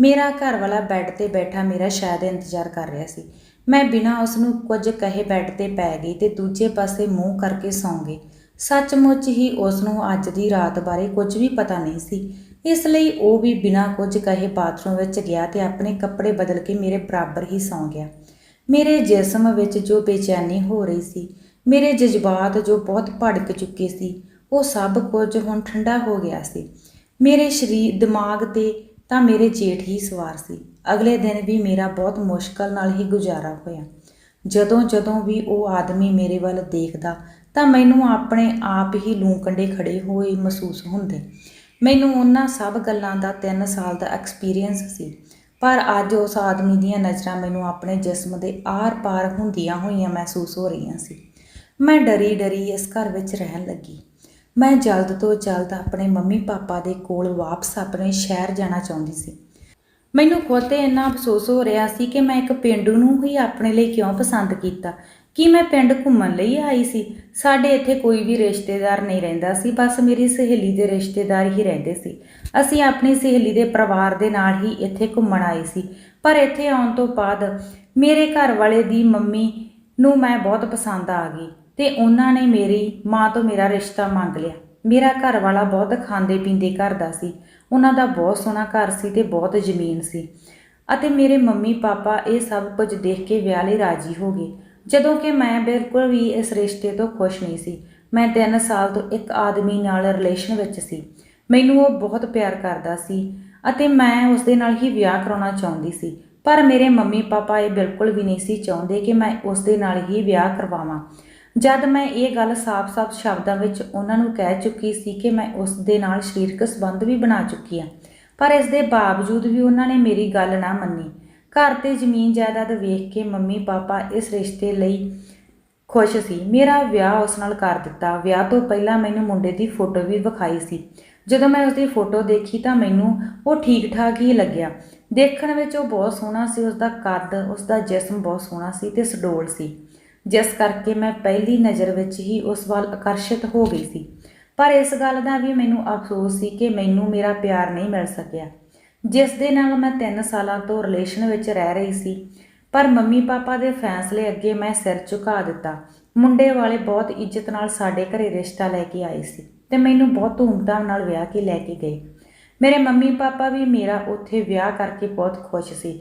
[SPEAKER 1] ਮੇਰਾ ਘਰ ਵਾਲਾ ਬੈੱਡ ਤੇ ਬੈਠਾ ਮੇਰਾ ਸ਼ਾਇਦ ਇੰਤਜ਼ਾਰ ਕਰ ਰਿਹਾ ਸੀ। ਮੈਂ ਬਿਨਾਂ ਉਸ ਨੂੰ ਕੁਝ ਕਹੇ ਬੈੱਡ ਤੇ ਪੈ ਗਈ ਤੇ ਦੂਜੇ ਪਾਸੇ ਮੂੰਹ ਕਰਕੇ ਸੌਂ ਗਈ। ਸੱਚਮੁੱਚ ਹੀ ਉਸ ਨੂੰ ਅੱਜ ਦੀ ਰਾਤ ਬਾਰੇ ਕੁਝ ਵੀ ਪਤਾ ਨਹੀਂ ਸੀ। ਇਸ ਲਈ ਉਹ ਵੀ ਬਿਨਾਂ ਕੁਝ ਕਹੇ ਬਾਥਰੂਮ ਵਿੱਚ ਗਿਆ ਤੇ ਆਪਣੇ ਕੱਪੜੇ ਬਦਲ ਕੇ ਮੇਰੇ ਬਰਾਬਰ ਹੀ ਸੌਂ ਗਿਆ। ਮੇਰੇ ਜਿਸਮ ਵਿੱਚ ਜੋ ਬੇਚੈਨੀ ਹੋ ਰਹੀ ਸੀ, ਮੇਰੇ ਜਜ਼ਬਾਤ ਜੋ ਬਹੁਤ ਭੜਕ ਚੁੱਕੇ ਸੀ, ਉਹ ਸਭ ਕੁਝ ਹੁਣ ਠੰਡਾ ਹੋ ਗਿਆ ਸੀ। ਮੇਰੇ ਸਰੀਰ, ਦਿਮਾਗ ਤੇ ਤਾਂ ਮੇਰੇ ਜੇਠ ਹੀ ਸਵਾਰ ਸੀ। ਅਗਲੇ ਦਿਨ ਵੀ ਮੇਰਾ ਬਹੁਤ ਮੁਸ਼ਕਲ ਨਾਲ ਹੀ ਗੁਜ਼ਾਰਾ ਹੋਇਆ। ਜਦੋਂ ਜਦੋਂ ਵੀ ਉਹ ਆਦਮੀ ਮੇਰੇ ਵੱਲ ਦੇਖਦਾ, ਤਾਂ ਮੈਨੂੰ ਆਪਣੇ ਆਪ ਹੀ ਲੂੰ ਕੰਡੇ ਖੜੇ ਹੋਏ ਮਹਿਸੂਸ ਹੁੰਦੇ। ਮੈਨੂੰ ਉਹਨਾਂ ਸਭ ਗੱਲਾਂ ਦਾ 3 ਸਾਲ ਦਾ ਐਕਸਪੀਰੀਅੰਸ ਸੀ। ਪਰ ਅੱਜ ਉਸ ਆਦਮੀ ਦੀਆਂ ਨਜ਼ਰਾਂ ਮੈਨੂੰ ਆਪਣੇ ਜਿਸਮ ਦੇ ਆਰ-ਪਾਰ ਹੁੰਦੀਆਂ ਹੋਈਆਂ ਮਹਿਸੂਸ ਹੋ ਰਹੀਆਂ ਸੀ। ਮੈਂ ਡਰੀ ਡਰੀ ਇਸ ਘਰ ਵਿੱਚ ਰਹਿਣ ਲੱਗੀ। ਮੈਂ ਜਲਦ ਤੋਂ ਜਲਦ ਆਪਣੇ ਮੰਮੀ ਪਾਪਾ ਦੇ ਕੋਲ ਵਾਪਸ ਆਪਣੇ ਸ਼ਹਿਰ ਜਾਣਾ ਚਾਹੁੰਦੀ ਸੀ। ਮੈਨੂੰ ਖੁਦ ਤੇ ਇੰਨਾ ਅਫਸੋਸ ਹੋ ਰਿਹਾ ਸੀ ਕਿ ਮੈਂ ਇੱਕ ਪਿੰਡੂ ਨੂੰ ਹੀ ਆਪਣੇ ਲਈ ਕਿਉਂ ਪਸੰਦ ਕੀਤਾ? ਕੀ ਮੈਂ ਪਿੰਡ ਘੁੰਮਣ ਲਈ ਆਈ ਸੀ? ਸਾਡੇ ਇੱਥੇ ਕੋਈ ਵੀ ਰਿਸ਼ਤੇਦਾਰ ਨਹੀਂ ਰਹਿੰਦਾ ਸੀ, ਬਸ ਮੇਰੀ ਸਹੇਲੀ ਦੇ ਰਿਸ਼ਤੇਦਾਰ ਹੀ ਰਹਿੰਦੇ ਸੀ। ਅਸੀਂ ਆਪਣੀ ਸਹੇਲੀ ਦੇ ਪਰਿਵਾਰ ਦੇ ਨਾਲ ਹੀ ਇੱਥੇ ਘੁੰਮਣ ਆਏ ਸੀ। ਪਰ ਇੱਥੇ ਆਉਣ ਤੋਂ ਬਾਅਦ ਮੇਰੇ ਘਰ ਵਾਲੇ ਦੀ ਮੰਮੀ ਨੂੰ ਮੈਂ ਬਹੁਤ ਪਸੰਦ ਆ ਗਈ। ਤੇ ਉਹਨਾਂ ਨੇ ਮੇਰੀ ਮਾਂ ਤੋਂ ਮੇਰਾ ਰਿਸ਼ਤਾ ਮੰਗ ਲਿਆ। ਮੇਰਾ ਘਰ ਵਾਲਾ ਬਹੁਤ ਖਾਂਦੇ ਪੀਂਦੇ ਘਰ ਦਾ ਸੀ। ਉਹਨਾਂ ਦਾ ਬਹੁਤ ਸੋਹਣਾ ਘਰ ਸੀ ਤੇ ਬਹੁਤ ਜ਼ਮੀਨ ਸੀ। ਅਤੇ ਮੇਰੇ ਮੰਮੀ ਪਾਪਾ ਇਹ ਸਭ ਕੁਝ ਦੇਖ ਕੇ ਵਿਆਹ ਲਈ ਰਾਜੀ ਹੋ ਗਏ। ਜਦੋਂ ਕਿ ਮੈਂ ਬਿਲਕੁਲ ਵੀ ਇਸ ਰਿਸ਼ਤੇ ਤੋਂ ਖੁਸ਼ ਨਹੀਂ ਸੀ। ਮੈਂ 3 ਸਾਲ ਤੋਂ ਇੱਕ ਆਦਮੀ ਨਾਲ ਰਿਲੇਸ਼ਨ ਵਿੱਚ ਸੀ। ਮੈਨੂੰ ਉਹ ਬਹੁਤ ਪਿਆਰ ਕਰਦਾ ਸੀ ਅਤੇ ਮੈਂ ਉਸ ਦੇ ਨਾਲ ਹੀ ਵਿਆਹ ਕਰਾਉਣਾ ਚਾਹੁੰਦੀ ਸੀ। ਪਰ ਮੇਰੇ ਮੰਮੀ ਪਾਪਾ ਇਹ ਬਿਲਕੁਲ ਵੀ ਨਹੀਂ ਸੀ ਚਾਹੁੰਦੇ ਕਿ ਮੈਂ ਉਸ ਦੇ ਨਾਲ ਹੀ ਵਿਆਹ ਕਰਵਾਵਾਂ। ਜਦ ਮੈਂ ਇਹ ਗੱਲ ਸਾਫ਼-ਸਾਫ਼ ਸ਼ਬਦਾਂ ਵਿੱਚ ਉਹਨਾਂ ਨੂੰ ਕਹਿ ਚੁੱਕੀ ਸੀ ਕਿ ਮੈਂ ਉਸ ਦੇ ਨਾਲ ਸਰੀਰਕ ਸੰਬੰਧ ਵੀ ਬਣਾ ਚੁੱਕੀ ਹਾਂ, ਪਰ ਇਸ ਦੇ ਬਾਵਜੂਦ ਵੀ ਉਹਨਾਂ ਨੇ ਮੇਰੀ ਗੱਲ ਨਾ ਮੰਨੀ। ਘਰ ਤੇ ਜ਼ਮੀਨ ਜਾਇਦਾਦ ਵੇਖ ਕੇ ਮੰਮੀ ਪਾਪਾ ਇਸ ਰਿਸ਼ਤੇ ਲਈ ਖੁਸ਼ ਸੀ। ਮੇਰਾ ਵਿਆਹ ਉਸ ਨਾਲ ਕਰ ਦਿੱਤਾ। ਵਿਆਹ ਤੋਂ ਪਹਿਲਾਂ ਮੈਨੂੰ ਮੁੰਡੇ ਦੀ ਫੋਟੋ ਵੀ ਵਿਖਾਈ ਸੀ। ਜਦੋਂ ਮੈਂ ਉਸ ਦੀ ਫੋਟੋ ਦੇਖੀ ਤਾਂ ਮੈਨੂੰ ਉਹ ਠੀਕ ਠਾਕ ਹੀ ਲੱਗਿਆ। ਦੇਖਣ ਵਿੱਚ ਉਹ ਬਹੁਤ ਸੋਹਣਾ ਸੀ ਉਸ ਦਾ ਕੱਦ ਉਸ ਦਾ ਜਿਸਮ ਬਹੁਤ ਸੋਹਣਾ ਸੀ ਤੇ ਸਡੋਲ ਸੀ। ਜਿਸ ਕਰਕੇ ਮੈਂ ਪਹਿਲੀ ਨਜ਼ਰ ਵਿੱਚ ਹੀ ਉਸ ਵੱਲ ਆਕਰਸ਼ਿਤ ਹੋ ਗਈ ਸੀ। ਪਰ ਇਸ ਗੱਲ ਦਾ ਵੀ ਮੈਨੂੰ ਅਫਸੋਸ ਸੀ ਕਿ ਮੈਨੂੰ ਮੇਰਾ ਪਿਆਰ ਨਹੀਂ ਮਿਲ ਸਕਿਆ, ਜਿਸ ਦੇ ਨਾਲ ਮੈਂ 3 ਸਾਲਾਂ ਤੋਂ ਰਿਲੇਸ਼ਨ ਵਿੱਚ ਰਹਿ ਰਹੀ ਸੀ। ਪਰ ਮੰਮੀ ਪਾਪਾ ਦੇ ਫੈਸਲੇ ਅੱਗੇ ਮੈਂ ਸਿਰ ਝੁਕਾ ਦਿੱਤਾ। ਮੁੰਡੇ ਵਾਲੇ ਬਹੁਤ ਇੱਜ਼ਤ ਨਾਲ ਸਾਡੇ ਘਰੇ ਰਿਸ਼ਤਾ ਲੈ ਕੇ ਆਏ ਸੀ ਤੇ ਮੈਨੂੰ ਬਹੁਤ ਧੂਮਧਾਮ ਨਾਲ ਵਿਆਹ ਕੇ ਲੈ ਕੇ ਗਏ। ਮੇਰੇ ਮੰਮੀ ਪਾਪਾ ਵੀ ਮੇਰਾ ਉੱਥੇ ਵਿਆਹ ਕਰਕੇ ਬਹੁਤ ਖੁਸ਼ ਸੀ।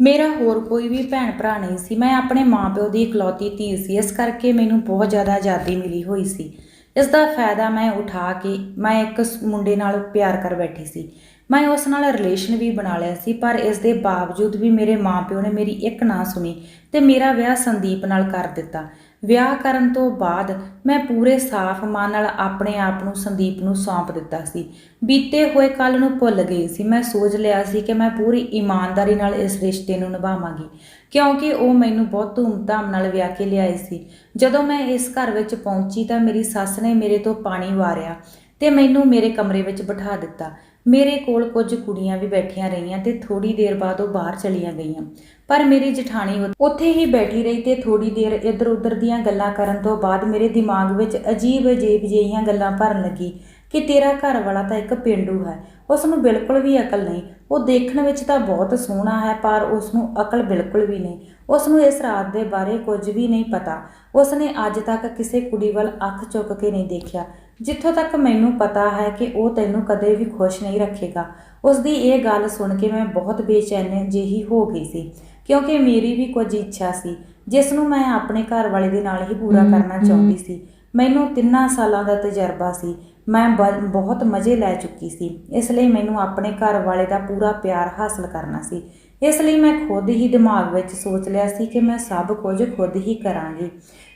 [SPEAKER 1] ਮੇਰਾ ਹੋਰ ਕੋਈ ਵੀ ਭੈਣ ਭਰਾ ਨਹੀਂ ਸੀ। ਮੈਂ ਆਪਣੇ ਮਾਪਿਓ ਦੀ ਇਕਲੌਤੀ ਧੀ ਸੀ। ਇਸ ਕਰਕੇ ਮੈਨੂੰ ਬਹੁਤ ਜ਼ਿਆਦਾ ਆਜ਼ਾਦੀ ਮਿਲੀ ਹੋਈ ਸੀ। ਇਸ ਦਾ ਫਾਇਦਾ ਮੈਂ ਉਠਾ ਕੇ ਮੈਂ ਇੱਕ ਮੁੰਡੇ ਨਾਲ ਪਿਆਰ ਕਰ ਬੈਠੀ ਸੀ। ਮੈਂ ਉਸ ਨਾਲ ਰਿਲੇਸ਼ਨ ਵੀ ਬਣਾ ਲਿਆ ਸੀ, ਪਰ ਇਸ ਦੇ ਬਾਵਜੂਦ ਵੀ ਮੇਰੇ ਮਾਪਿਓ ਨੇ ਮੇਰੀ ਇੱਕ ਨਾ ਸੁਣੀ ਤੇ ਮੇਰਾ ਵਿਆਹ ਸੰਦੀਪ ਨਾਲ ਕਰ ਦਿੱਤਾ। ਵਿਆਹ ਕਰਨ ਤੋਂ ਬਾਅਦ ਮੈਂ ਪੂਰੇ ਸਾਫ਼ ਮਨ ਨਾਲ ਆਪਣੇ ਆਪ ਨੂੰ ਸੰਦੀਪ ਨੂੰ ਸੌਂਪ ਦਿੱਤਾ ਸੀ। ਬੀਤੇ ਹੋਏ ਕੱਲ ਨੂੰ ਭੁੱਲ ਗਈ ਸੀ। ਮੈਂ ਸੋਚ ਲਿਆ ਸੀ ਕਿ ਮੈਂ ਪੂਰੀ ਇਮਾਨਦਾਰੀ ਨਾਲ ਇਸ ਰਿਸ਼ਤੇ ਨੂੰ ਨਿਭਾਵਾਂਗੀ, ਕਿਉਂਕਿ ਉਹ ਮੈਨੂੰ ਬਹੁਤ ਧੂਮਧਾਮ ਨਾਲ ਵਿਆਹ ਕੇ ਲਿਆਏ ਸੀ। ਜਦੋਂ ਮੈਂ ਇਸ ਘਰ ਵਿੱਚ ਪਹੁੰਚੀ ਤਾਂ ਮੇਰੀ ਸੱਸ ਨੇ ਮੇਰੇ ਤੋਂ ਪਾਣੀ ਵਾਰਿਆ ਤੇ ਮੈਨੂੰ ਮੇਰੇ ਕਮਰੇ ਵਿੱਚ ਬਿਠਾ ਦਿੱਤਾ। ਮੇਰੇ ਕੋਲ ਕੁਝ ਕੁੜੀਆਂ ਵੀ ਬੈਠੀਆਂ ਰਹੀਆਂ ਤੇ ਥੋੜੀ ਦੇਰ ਬਾਅਦ ਉਹ ਬਾਹਰ ਚਲੀਆਂ ਗਈਆਂ। ਪਰ ਮੇਰੀ ਜਠਾਣੀ ਉੱਥੇ ਹੀ ਬੈਠੀ ਰਹੀ ਤੇ ਥੋੜੀ ਦੇਰ ਇੱਧਰ ਉੱਧਰ ਦੀਆਂ ਗੱਲਾਂ ਕਰਨ ਤੋਂ ਬਾਅਦ ਮੇਰੇ ਦਿਮਾਗ ਵਿੱਚ ਅਜੀਬ ਅਜੀਬ ਜਿਹੀਆਂ ਗੱਲਾਂ ਭਰਨ ਲੱਗੀ ਕਿ ਤੇਰਾ ਘਰ ਵਾਲਾ ਤਾਂ ਇੱਕ ਪਿੰਡੂ ਹੈ। ਉਸ ਨੂੰ ਬਿਲਕੁਲ ਵੀ ਅਕਲ ਨਹੀਂ। ਉਹ ਦੇਖਣ ਵਿੱਚ ਤਾਂ ਬਹੁਤ ਸੋਹਣਾ ਹੈ, ਪਰ ਉਸ ਨੂੰ ਅਕਲ ਬਿਲਕੁਲ ਵੀ ਨਹੀਂ। ਉਸ ਨੂੰ ਇਸ ਰਾਤ ਦੇ ਬਾਰੇ ਕੁਝ ਵੀ ਨਹੀਂ ਪਤਾ। ਉਸ ਨੇ ਅੱਜ ਤੱਕ ਕਿਸੇ ਕੁੜੀ ਵੱਲ ਅੱਖ ਚੁੱਕ ਕੇ ਨਹੀਂ ਦੇਖਿਆ। ਜਿੱਥੋਂ ਤੱਕ ਮੈਨੂੰ ਪਤਾ ਹੈ ਕਿ ਉਹ ਤੈਨੂੰ ਕਦੇ ਵੀ ਖੁਸ਼ ਨਹੀਂ ਰੱਖੇਗਾ। ਉਸ ਦੀ ਇਹ ਗੱਲ ਸੁਣ ਕੇ ਮੈਂ ਬਹੁਤ ਬੇਚੈਨ ਜਿਹੀ ਹੋ ਗਈ ਸੀ। ਕਿਉਂਕਿ ਮੇਰੀ ਵੀ ਕੁਝ ਇੱਛਾ ਸੀ ਜਿਸ ਨੂੰ ਮੈਂ ਆਪਣੇ ਘਰ ਵਾਲੇ ਦੇ ਨਾਲ ਹੀ ਪੂਰਾ ਕਰਨਾ ਚਾਹੁੰਦੀ ਸੀ। ਮੈਨੂੰ ਤਿੰਨਾਂ ਸਾਲਾਂ ਦਾ ਤਜਰਬਾ ਸੀ। ਮੈਂ ਬਹੁਤ ਮਜ਼ੇ ਲੈ ਚੁੱਕੀ ਸੀ। ਇਸ ਲਈ ਮੈਨੂੰ ਆਪਣੇ ਘਰ ਵਾਲੇ ਦਾ ਪੂਰਾ ਪਿਆਰ ਹਾਸਲ ਕਰਨਾ ਸੀ। ਇਸ ਲਈ ਮੈਂ ਖੁਦ ਹੀ ਦਿਮਾਗ ਵਿੱਚ ਸੋਚ ਲਿਆ ਸੀ ਕਿ ਮੈਂ ਸਭ ਕੁਝ ਖੁਦ ਹੀ ਕਰਾਂਗੀ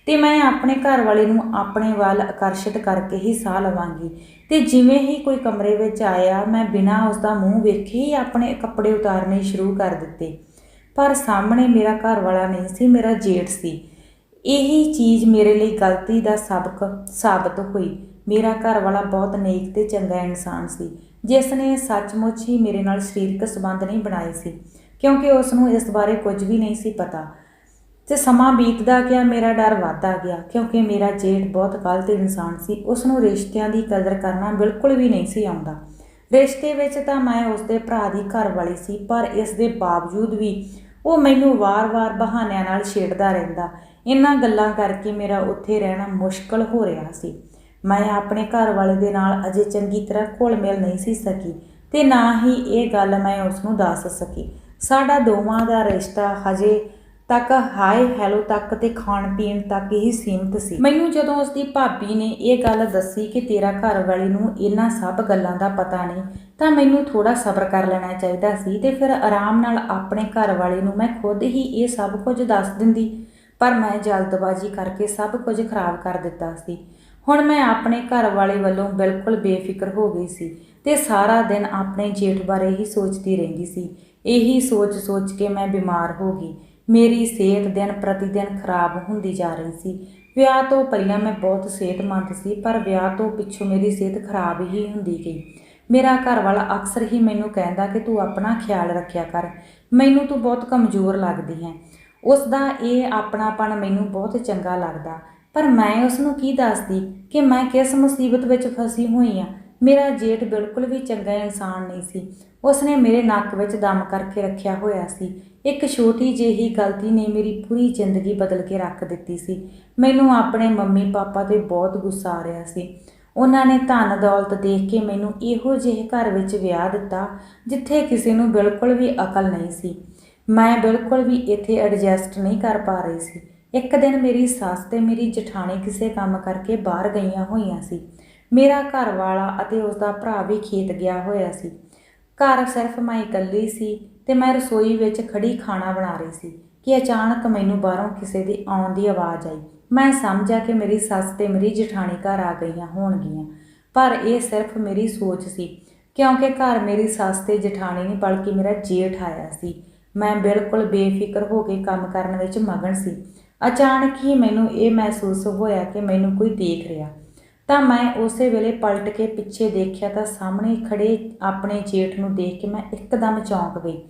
[SPEAKER 1] ਤੇ ਮੈਂ ਆਪਣੇ ਘਰ ਵਾਲੇ ਨੂੰ ਆਪਣੇ ਵੱਲ ਆਕਰਸ਼ਿਤ ਕਰਕੇ ਹੀ ਸਾਹ ਲਵਾਂਗੀ। ਤੇ ਜਿਵੇਂ ਹੀ ਕੋਈ ਕਮਰੇ ਵਿੱਚ ਆਇਆ ਮੈਂ ਬਿਨਾਂ ਉਸ ਦਾ ਮੂੰਹ ਵੇਖੇ ਹੀ ਆਪਣੇ ਕੱਪੜੇ ਉਤਾਰਨੇ ਸ਼ੁਰੂ ਕਰ ਦਿੱਤੇ। ਪਰ ਸਾਹਮਣੇ ਮੇਰਾ ਘਰ ਵਾਲਾ ਨਹੀਂ ਸੀ, ਮੇਰਾ ਜੇਠ ਸੀ। ਇਹੀ ਚੀਜ਼ ਮੇਰੇ ਲਈ ਗਲਤੀ ਦਾ ਸਬਕ ਸਾਬਤ ਹੋਈ। ਮੇਰਾ ਘਰ ਵਾਲਾ ਬਹੁਤ ਨੇਕ ਤੇ ਚੰਗਾ ਇਨਸਾਨ ਸੀ। ਜਿਸ ਨੇ ਸੱਚਮੁੱਚ ਹੀ ਮੇਰੇ ਨਾਲ ਸਰੀਰਕ ਸੰਬੰਧ ਨਹੀਂ ਬਣਾਏ ਸੀ, ਕਿਉਂਕਿ ਉਸ ਨੂੰ ਇਸ ਬਾਰੇ ਕੁਝ ਵੀ ਨਹੀਂ ਸੀ ਪਤਾ। ਤੇ ਸਮਾਂ ਬੀਤਦਾ ਗਿਆ, ਮੇਰਾ ਡਰ ਵੱਧਦਾ ਗਿਆ, ਕਿਉਂਕਿ ਮੇਰਾ ਜੇਠ ਬਹੁਤ ਗਲਤ ਇਨਸਾਨ ਸੀ। ਉਸ ਨੂੰ ਰਿਸ਼ਤਿਆਂ ਦੀ ਕਦਰ ਕਰਨਾ ਬਿਲਕੁਲ ਵੀ ਨਹੀਂ ਸੀ ਆਉਂਦਾ। ਰਿਸ਼ਤੇ ਵਿੱਚ ਤਾਂ ਮੈਂ ਉਸ ਦੇ ਭਰਾ ਦੀ ਘਰ ਵਾਲੀ ਸੀ, ਪਰ ਇਸ ਦੇ ਬਾਵਜੂਦ ਵੀ ਉਹ ਮੈਨੂੰ ਵਾਰ-ਵਾਰ ਬਹਾਨਿਆਂ ਨਾਲ ਛੇੜਦਾ ਰਹਿੰਦਾ। ਇਹਨਾਂ ਗੱਲਾਂ ਕਰਕੇ ਮੇਰਾ ਉੱਥੇ ਰਹਿਣਾ ਮੁਸ਼ਕਲ ਹੋ ਰਿਹਾ ਸੀ। ਮੈਂ ਆਪਣੇ ਘਰ ਵਾਲੇ ਦੇ ਨਾਲ ਅਜੇ ਚੰਗੀ ਤਰ੍ਹਾਂ ਘੁਲ-ਮਿਲ ਨਹੀਂ ਸੀ ਸਕੀ ਤੇ ਨਾ ਹੀ ਇਹ ਗੱਲ ਮੈਂ ਉਸ ਨੂੰ ਦੱਸ ਸਕੀ। ਸਾਡਾ ਦੋਵਾਂ ਦਾ ਰਿਸ਼ਤਾ ਹਜੇ ਤੱਕ, ਹਾਏ ਹੈਲੋ ਤੱਕ ਤੇ ਖਾਣ ਪੀਣ ਤੱਕ ਹੀ ਸੀਮਿਤ ਸੀ। ਮੈਨੂੰ ਜਦੋਂ ਉਸ ਦੀ ਭਾਬੀ ਨੇ ਇਹ ਗੱਲ ਦੱਸੀ ਕਿ ਤੇਰਾ ਘਰ ਵਾਲੀ ਨੂੰ ਇਹਨਾਂ ਸਭ ਗੱਲਾਂ ਦਾ ਪਤਾ ਨਹੀਂ, ਤਾਂ ਮੈਨੂੰ ਥੋੜਾ ਸਬਰ ਕਰ ਲੈਣਾ ਚਾਹੀਦਾ ਸੀ ਤੇ ਫਿਰ ਆਰਾਮ ਨਾਲ ਆਪਣੇ ਘਰ ਵਾਲੇ ਨੂੰ ਮੈਂ ਖੁਦ ਹੀ ਇਹ ਸਭ ਕੁਝ ਦੱਸ ਦਿੰਦੀ, ਪਰ ਮੈਂ ਜਲਦਬਾਜ਼ੀ ਕਰਕੇ ਸਭ ਕੁਝ ਖਰਾਬ ਕਰ ਦਿੱਤਾ ਸੀ। ਹੁਣ ਮੈਂ ਆਪਣੇ ਘਰ ਵਾਲੇ ਵੱਲੋਂ ਬਿਲਕੁਲ ਬੇਫਿਕਰ ਹੋ ਗਈ ਸੀ ਤੇ ਸਾਰਾ ਦਿਨ ਆਪਣੇ ਜੇਠ ਬਾਰੇ ਹੀ ਸੋਚਦੀ ਰਹਿੰਦੀ ਸੀ। ਇਹੀ ਸੋਚ-ਸੋਚ ਕੇ ਮੈਂ ਬਿਮਾਰ ਹੋ ਗਈ। ਮੇਰੀ ਸਿਹਤ ਦਿਨ ਪ੍ਰਤੀ ਦਿਨ ਖਰਾਬ ਹੁੰਦੀ ਜਾ ਰਹੀ ਸੀ। ਵਿਆਹ ਤੋਂ ਪਹਿਲਾਂ ਮੈਂ ਬਹੁਤ ਸਿਹਤਮੰਦ ਸੀ, ਪਰ ਵਿਆਹ ਤੋਂ ਪਿੱਛੋਂ ਮੇਰੀ ਸਿਹਤ ਖਰਾਬ ਹੀ ਹੁੰਦੀ ਗਈ। ਮੇਰਾ ਘਰ ਵਾਲਾ ਅਕਸਰ ਹੀ ਮੈਨੂੰ ਕਹਿੰਦਾ ਕਿ ਤੂੰ ਆਪਣਾ ਖਿਆਲ ਰੱਖਿਆ ਕਰ, ਮੈਨੂੰ ਤੂੰ ਬਹੁਤ ਕਮਜ਼ੋਰ ਲੱਗਦੀ ਹੈ। ਉਸ ਦਾ ਇਹ ਆਪਣਾਪਣ ਮੈਨੂੰ ਬਹੁਤ ਚੰਗਾ ਲੱਗਦਾ, ਪਰ ਮੈਂ ਉਸ ਨੂੰ ਕੀ ਦੱਸਦੀ ਕਿ ਮੈਂ ਕਿਸ ਮੁਸੀਬਤ ਵਿੱਚ ਫਸੀ ਹੋਈ ਹਾਂ ਮੇਰਾ ਜੇਠ ਬਿਲਕੁਲ ਵੀ ਚੰਗਾ ਇਨਸਾਨ ਨਹੀਂ ਸੀ। ਉਸਨੇ ਮੇਰੇ ਨੱਕ ਵਿੱਚ ਦਮ ਕਰਕੇ ਰੱਖਿਆ ਹੋਇਆ ਸੀ। ਇੱਕ ਛੋਟੀ ਜਿਹੀ ਗਲਤੀ ਨੇ ਮੇਰੀ ਪੂਰੀ ਜ਼ਿੰਦਗੀ ਬਦਲ ਕੇ ਰੱਖ ਦਿੱਤੀ ਸੀ। ਮੈਨੂੰ ਆਪਣੇ ਮੰਮੀ ਪਾਪਾ ਤੇ ਬਹੁਤ ਗੁੱਸਾ ਆ ਰਿਹਾ ਸੀ। ਉਹਨਾਂ ਨੇ ਧਨ ਦੌਲਤ ਦੇਖ ਕੇ ਮੈਨੂੰ ਇਹੋ ਜਿਹੇ ਘਰ ਵਿੱਚ ਵਿਆਹ ਦਿੱਤਾ, ਜਿੱਥੇ ਕਿਸੇ ਨੂੰ ਬਿਲਕੁਲ ਵੀ ਅਕਲ ਨਹੀਂ ਸੀ। ਮੈਂ ਬਿਲਕੁਲ ਵੀ ਇੱਥੇ ਐਡਜਸਟ ਨਹੀਂ ਕਰ ਪਾ ਰਹੀ ਸੀ। ਇੱਕ ਦਿਨ ਮੇਰੀ ਸੱਸ ਤੇ ਮੇਰੀ ਜਠਾਣੀ ਕਿਸੇ ਕੰਮ ਕਰਕੇ ਬਾਹਰ ਗਈਆਂ ਹੋਈਆਂ ਸੀ। ਮੇਰਾ ਘਰ ਵਾਲਾ ਅਤੇ ਉਸ ਦਾ ਭਰਾ ਵੀ ਖੇਤ ਗਿਆ ਹੋਇਆ ਸੀ। ਘਰ ਸਿਰਫ ਮੈਂ ਇਕੱਲੀ ਸੀ। ਤੇ ਮੈਂ ਰਸੋਈ ਵਿੱਚ ਖੜੀ ਖਾਣਾ ਬਣਾ ਰਹੀ ਸੀ ਕਿ ਅਚਾਨਕ ਮੈਨੂੰ ਬਾਹਰੋਂ ਕਿਸੇ ਦੀ ਆਉਣ ਦੀ ਆਵਾਜ਼ ਆਈ। ਮੈਂ ਸਮਝਿਆ ਕਿ ਮੇਰੀ ਸੱਸ ਤੇ ਮੇਰੀ ਜਠਾਣੀ ਘਰ ਆ ਗਈਆਂ ਹੋਣਗੀਆਂ, ਪਰ ਇਹ ਸਿਰਫ ਮੇਰੀ ਸੋਚ ਸੀ, ਕਿਉਂਕਿ ਘਰ ਮੇਰੀ ਸੱਸ ਤੇ ਜਠਾਣੀ ਨਹੀਂ ਬਲਕਿ ਮੇਰਾ ਜੇਠ ਆਇਆ ਸੀ। ਮੈਂ ਬਿਲਕੁਲ ਬੇਫਿਕਰ ਹੋ ਕੇ ਕੰਮ ਕਰਨ ਵਿੱਚ ਮਗਨ ਸੀ। ਅਚਾਨਕ ਹੀ ਮੈਨੂੰ ਇਹ ਮਹਿਸੂਸ ਹੋਇਆ ਕਿ ਮੈਨੂੰ ਕੋਈ ਦੇਖ ਰਿਹਾ। ਤਾਂ ਮੈਂ ਉਸੇ ਵੇਲੇ ਪਲਟ ਕੇ ਪਿੱਛੇ ਦੇਖਿਆ ਤਾਂ ਸਾਹਮਣੇ ਖੜੇ ਆਪਣੇ ਜੇਠ ਨੂੰ ਦੇਖ ਕੇ ਮੈਂ ਇੱਕਦਮ ਚੌਂਕ ਗਈ।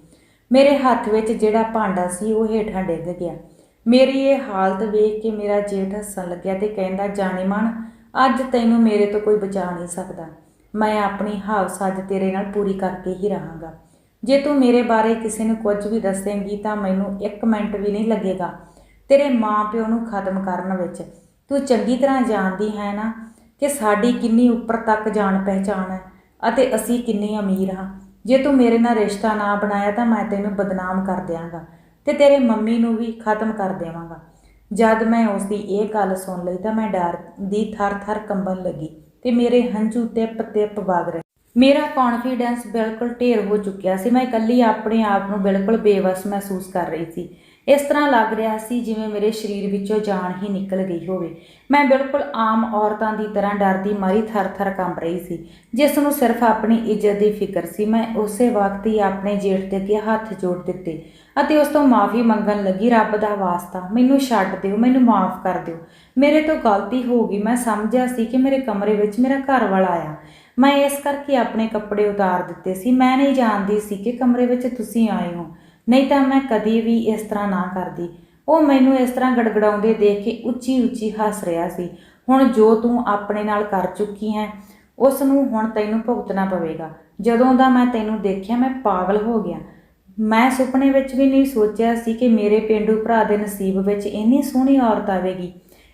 [SPEAKER 1] ਮੇਰੇ ਹੱਥ ਵਿੱਚ ਜਿਹੜਾ ਭਾਂਡਾ ਸੀ ਉਹ ਹੇਠਾਂ ਡਿੱਗ ਗਿਆ। ਮੇਰੀ ਇਹ ਹਾਲਤ ਵੇਖ ਕੇ ਮੇਰਾ ਜੇਠ ਹੱਸਣ ਲੱਗਿਆ ਤੇ ਕਹਿੰਦਾ, ਜਾਣੇ ਮਨ ਅੱਜ ਤੈਨੂੰ ਮੇਰੇ ਤੋਂ ਕੋਈ ਬਚਾ ਨਹੀਂ ਸਕਦਾ। ਮੈਂ ਆਪਣੀ ਹਾਵਸ ਅੱਜ ਤੇਰੇ ਨਾਲ ਪੂਰੀ ਕਰਕੇ ਹੀ ਰਹਾਂਗਾ। ਜੇ ਤੂੰ ਮੇਰੇ ਬਾਰੇ ਕਿਸੇ ਨੂੰ ਕੁਝ ਵੀ ਦੱਸੇਂਗੀ ਤਾਂ ਮੈਨੂੰ ਇੱਕ ਮਿੰਟ ਵੀ ਨਹੀਂ ਲੱਗੇਗਾ ਤੇਰੇ ਮਾਂ ਪਿਓ ਨੂੰ ਖਤਮ ਕਰਨ ਵਿੱਚ। ਤੂੰ ਚੰਗੀ ਤਰ੍ਹਾਂ ਜਾਣਦੀ ਹੈ ਨਾ ਕਿ ਸਾਡੀ ਕਿੰਨੀ ਉੱਪਰ ਤੱਕ ਜਾਣ ਪਹਿਚਾਣ ਹੈ ਅਤੇ ਅਸੀਂ ਕਿੰਨੇ ਅਮੀਰ ਹਾਂ। ਜੇ ਤੂੰ ਮੇਰੇ ਨਾਲ ਰਿਸ਼ਤਾ ਨਾ ਬਣਾਇਆ ਤਾਂ ਮੈਂ ਤੈਨੂੰ ਬਦਨਾਮ ਕਰ ਦਿਆਂਗਾ ਤੇ ਤੇਰੇ ਮੰਮੀ ਨੂੰ ਵੀ ਖਤਮ ਕਰ ਦੇਵਾਂਗਾ। ਜਦ ਮੈਂ ਉਸ ਦੀ ਇਹ ਗੱਲ ਸੁਣ ਲਈ ਤਾਂ ਮੈਂ ਡਰ ਦੀ ਥਰ-ਥਰ ਕੰਬਣ ਲੱਗੀ ਤੇ ਮੇਰੇ ਹੰਝੂ ਟਿਪ-ਟਿਪ ਵਗ ਰਹੇ। ਮੇਰਾ ਕੌਨਫੀਡੈਂਸ ਬਿਲਕੁਲ ਢੇਰ ਹੋ ਚੁੱਕਿਆ ਸੀ। ਮੈਂ ਇਕੱਲੀ ਆਪਣੇ ਆਪ ਨੂੰ ਬਿਲਕੁਲ ਬੇਵਸ ਮਹਿਸੂਸ ਕਰ ਰਹੀ ਸੀ। ਇਸ ਤਰ੍ਹਾਂ ਲੱਗ ਰਿਹਾ ਸੀ ਜਿਵੇਂ ਮੇਰੇ ਸਰੀਰ ਵਿੱਚੋਂ ਜਾਨ ਹੀ ਨਿਕਲ ਗਈ ਹੋਵੇ। ਮੈਂ ਬਿਲਕੁਲ ਆਮ ਔਰਤਾਂ ਦੀ ਤਰ੍ਹਾਂ ਡਰਦੀ ਮਾਰੀ ਥਰ-ਥਰ ਕੰਬ ਰਹੀ ਸੀ। ਜਿਸ ਨੂੰ ਸਿਰਫ ਆਪਣੀ ਇੱਜ਼ਤ ਦੀ ਫਿਕਰ ਸੀ, ਮੈਂ ਉਸੇ ਵਕਤ ਹੀ ਆਪਣੇ ਜੇਠ ਦੇ ਅੱਗੇ ਹੱਥ ਜੋੜ ਦਿੱਤੇ ਅਤੇ ਉਸ ਤੋਂ ਮਾਫੀ ਮੰਗਣ ਲੱਗੀ, ਰੱਬ ਦਾ ਵਾਸਤਾ, ਮੈਨੂੰ ਛੱਡ ਦਿਓ, ਮੈਨੂੰ ਮਾਫ ਕਰ ਦਿਓ। ਮੇਰੇ ਤੋਂ ਗਲਤੀ ਹੋ ਗਈ, ਮੈਂ ਸਮਝਿਆ ਸੀ ਕਿ ਮੇਰੇ ਕਮਰੇ ਵਿੱਚ ਮੇਰਾ ਘਰ ਵਾਲਾ ਆਇਆ। ਮੈਂ ਇਸ ਕਰਕੇ ਆਪਣੇ ਕੱਪੜੇ ਉਤਾਰ ਦਿੱਤੇ ਸੀ। ਮੈਂ ਨਹੀਂ ਜਾਣਦੀ ਸੀ ਕਿ ਕਮਰੇ ਵਿੱਚ ਤੁਸੀਂ ਆਏ ਹੋ। ਨਹੀਂ ਤਾਂ ਮੈਂ ਕਦੀ ਵੀ ਇਸ ਤਰ੍ਹਾਂ ਨਾ ਕਰਦੀ। ਉਹ ਮੈਨੂੰ ਇਸ ਤਰ੍ਹਾਂ ਗੜਗੜਾਉਂਦੇ ਦੇਖ ਕੇ ਉੱਚੀ ਉੱਚੀ ਹੱਸ ਰਿਹਾ ਸੀ। ਹੁਣ ਜੋ ਤੂੰ ਆਪਣੇ ਨਾਲ ਕਰ ਚੁੱਕੀ ਹੈ ਉਸ ਨੂੰ ਹੁਣ ਤੈਨੂੰ ਭੁਗਤਣਾ ਪਵੇਗਾ। ਜਦੋਂ ਦਾ ਮੈਂ ਤੈਨੂੰ ਦੇਖਿਆ, ਮੈਂ ਪਾਗਲ ਹੋ ਗਿਆ। ਮੈਂ ਸੁਪਨੇ ਵਿੱਚ ਵੀ ਨਹੀਂ ਸੋਚਿਆ ਸੀ ਕਿ ਮੇਰੇ ਪਿੰਡੂ ਭਰਾ ਦੇ ਨਸੀਬ ਵਿੱਚ ਇੰਨੀ ਸੋਹਣੀ ਔਰਤ ਆਵੇਗੀ।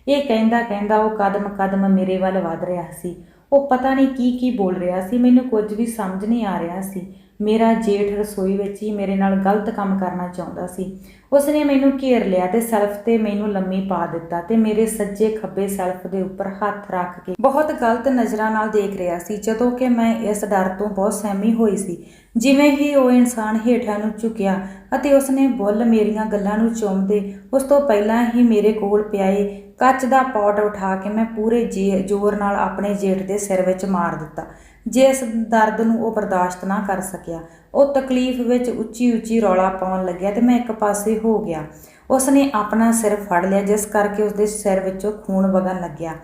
[SPEAKER 1] ਇਹ ਕਹਿੰਦਾ ਕਹਿੰਦਾ ਉਹ ਕਦਮ ਕਦਮ ਮੇਰੇ ਵੱਲ ਵੱਧ ਰਿਹਾ ਸੀ। ਉਹ ਪਤਾ ਨਹੀਂ ਕੀ ਕੀ ਬੋਲ ਰਿਹਾ ਸੀ, ਮੈਨੂੰ ਕੁਝ ਵੀ ਸਮਝ ਨਹੀਂ ਆ ਰਿਹਾ ਸੀ। ਮੇਰਾ ਜੇਠ ਰਸੋਈ ਵਿੱਚ ਹੀ ਮੇਰੇ ਨਾਲ ਗਲਤ ਕੰਮ ਕਰਨਾ ਚਾਹੁੰਦਾ ਸੀ। ਉਸਨੇ ਮੈਨੂੰ ਘੇਰ ਲਿਆ ਤੇ ਸੈਲਫ ਤੇ ਮੈਨੂੰ ਲੰਮੀ ਪਾ ਦਿੱਤਾ ਤੇ ਮੇਰੇ ਸੱਜੇ ਖੱਬੇ ਸੈਲਫ ਦੇ ਉੱਪਰ ਹੱਥ ਰੱਖ ਕੇ ਬਹੁਤ ਗਲਤ ਨਜ਼ਰਾਂ ਨਾਲ ਦੇਖ ਰਿਹਾ ਸੀ, ਜਦੋਂ ਕਿ ਮੈਂ ਇਸ ਡਰ ਤੋਂ ਬਹੁਤ ਸਹਿਮੀ ਹੋਈ ਸੀ। ਜਿਵੇਂ ਹੀ ਉਹ ਇਨਸਾਨ ਹੇਠਾਂ ਨੂੰ ਝੁਕਿਆ ਅਤੇ ਉਸਨੇ ਬੁੱਲ ਮੇਰੀਆਂ ਗੱਲਾਂ ਨੂੰ ਚੁੰਮਦੇ, ਉਸ ਤੋਂ ਪਹਿਲਾਂ ਹੀ ਮੇਰੇ ਕੋਲ ਪਿਆਏ ਕੱਚ ਦਾ ਪੌਟ ਉਠਾ ਕੇ ਮੈਂ ਪੂਰੇ ਜੇ- ਜ਼ੋਰ ਨਾਲ ਆਪਣੇ ਜੇਠ ਦੇ ਸਿਰ ਵਿੱਚ ਮਾਰ ਦਿੱਤਾ। ਜਿਸ ਦਰਦ ਨੂੰ ਉਹ ਬਰਦਾਸ਼ਤ ਨਾ ਕਰ ਸਕਿਆ। ਉਹ ਤਕਲੀਫ ਵਿੱਚ ਉੱਚੀ ਉੱਚੀ ਰੌਲਾ ਪਾਉਣ ਲੱਗਿਆ ਤੇ ਮੈਂ ਇੱਕ ਪਾਸੇ ਹੋ ਗਿਆ। ਉਸਨੇ ਆਪਣਾ ਸਿਰ ਫੜ ਲਿਆ, ਜਿਸ ਕਰਕੇ ਉਸਦੇ ਸਿਰ ਵਿੱਚੋਂ ਖੂਨ ਵਗਣ ਲੱਗਿਆ।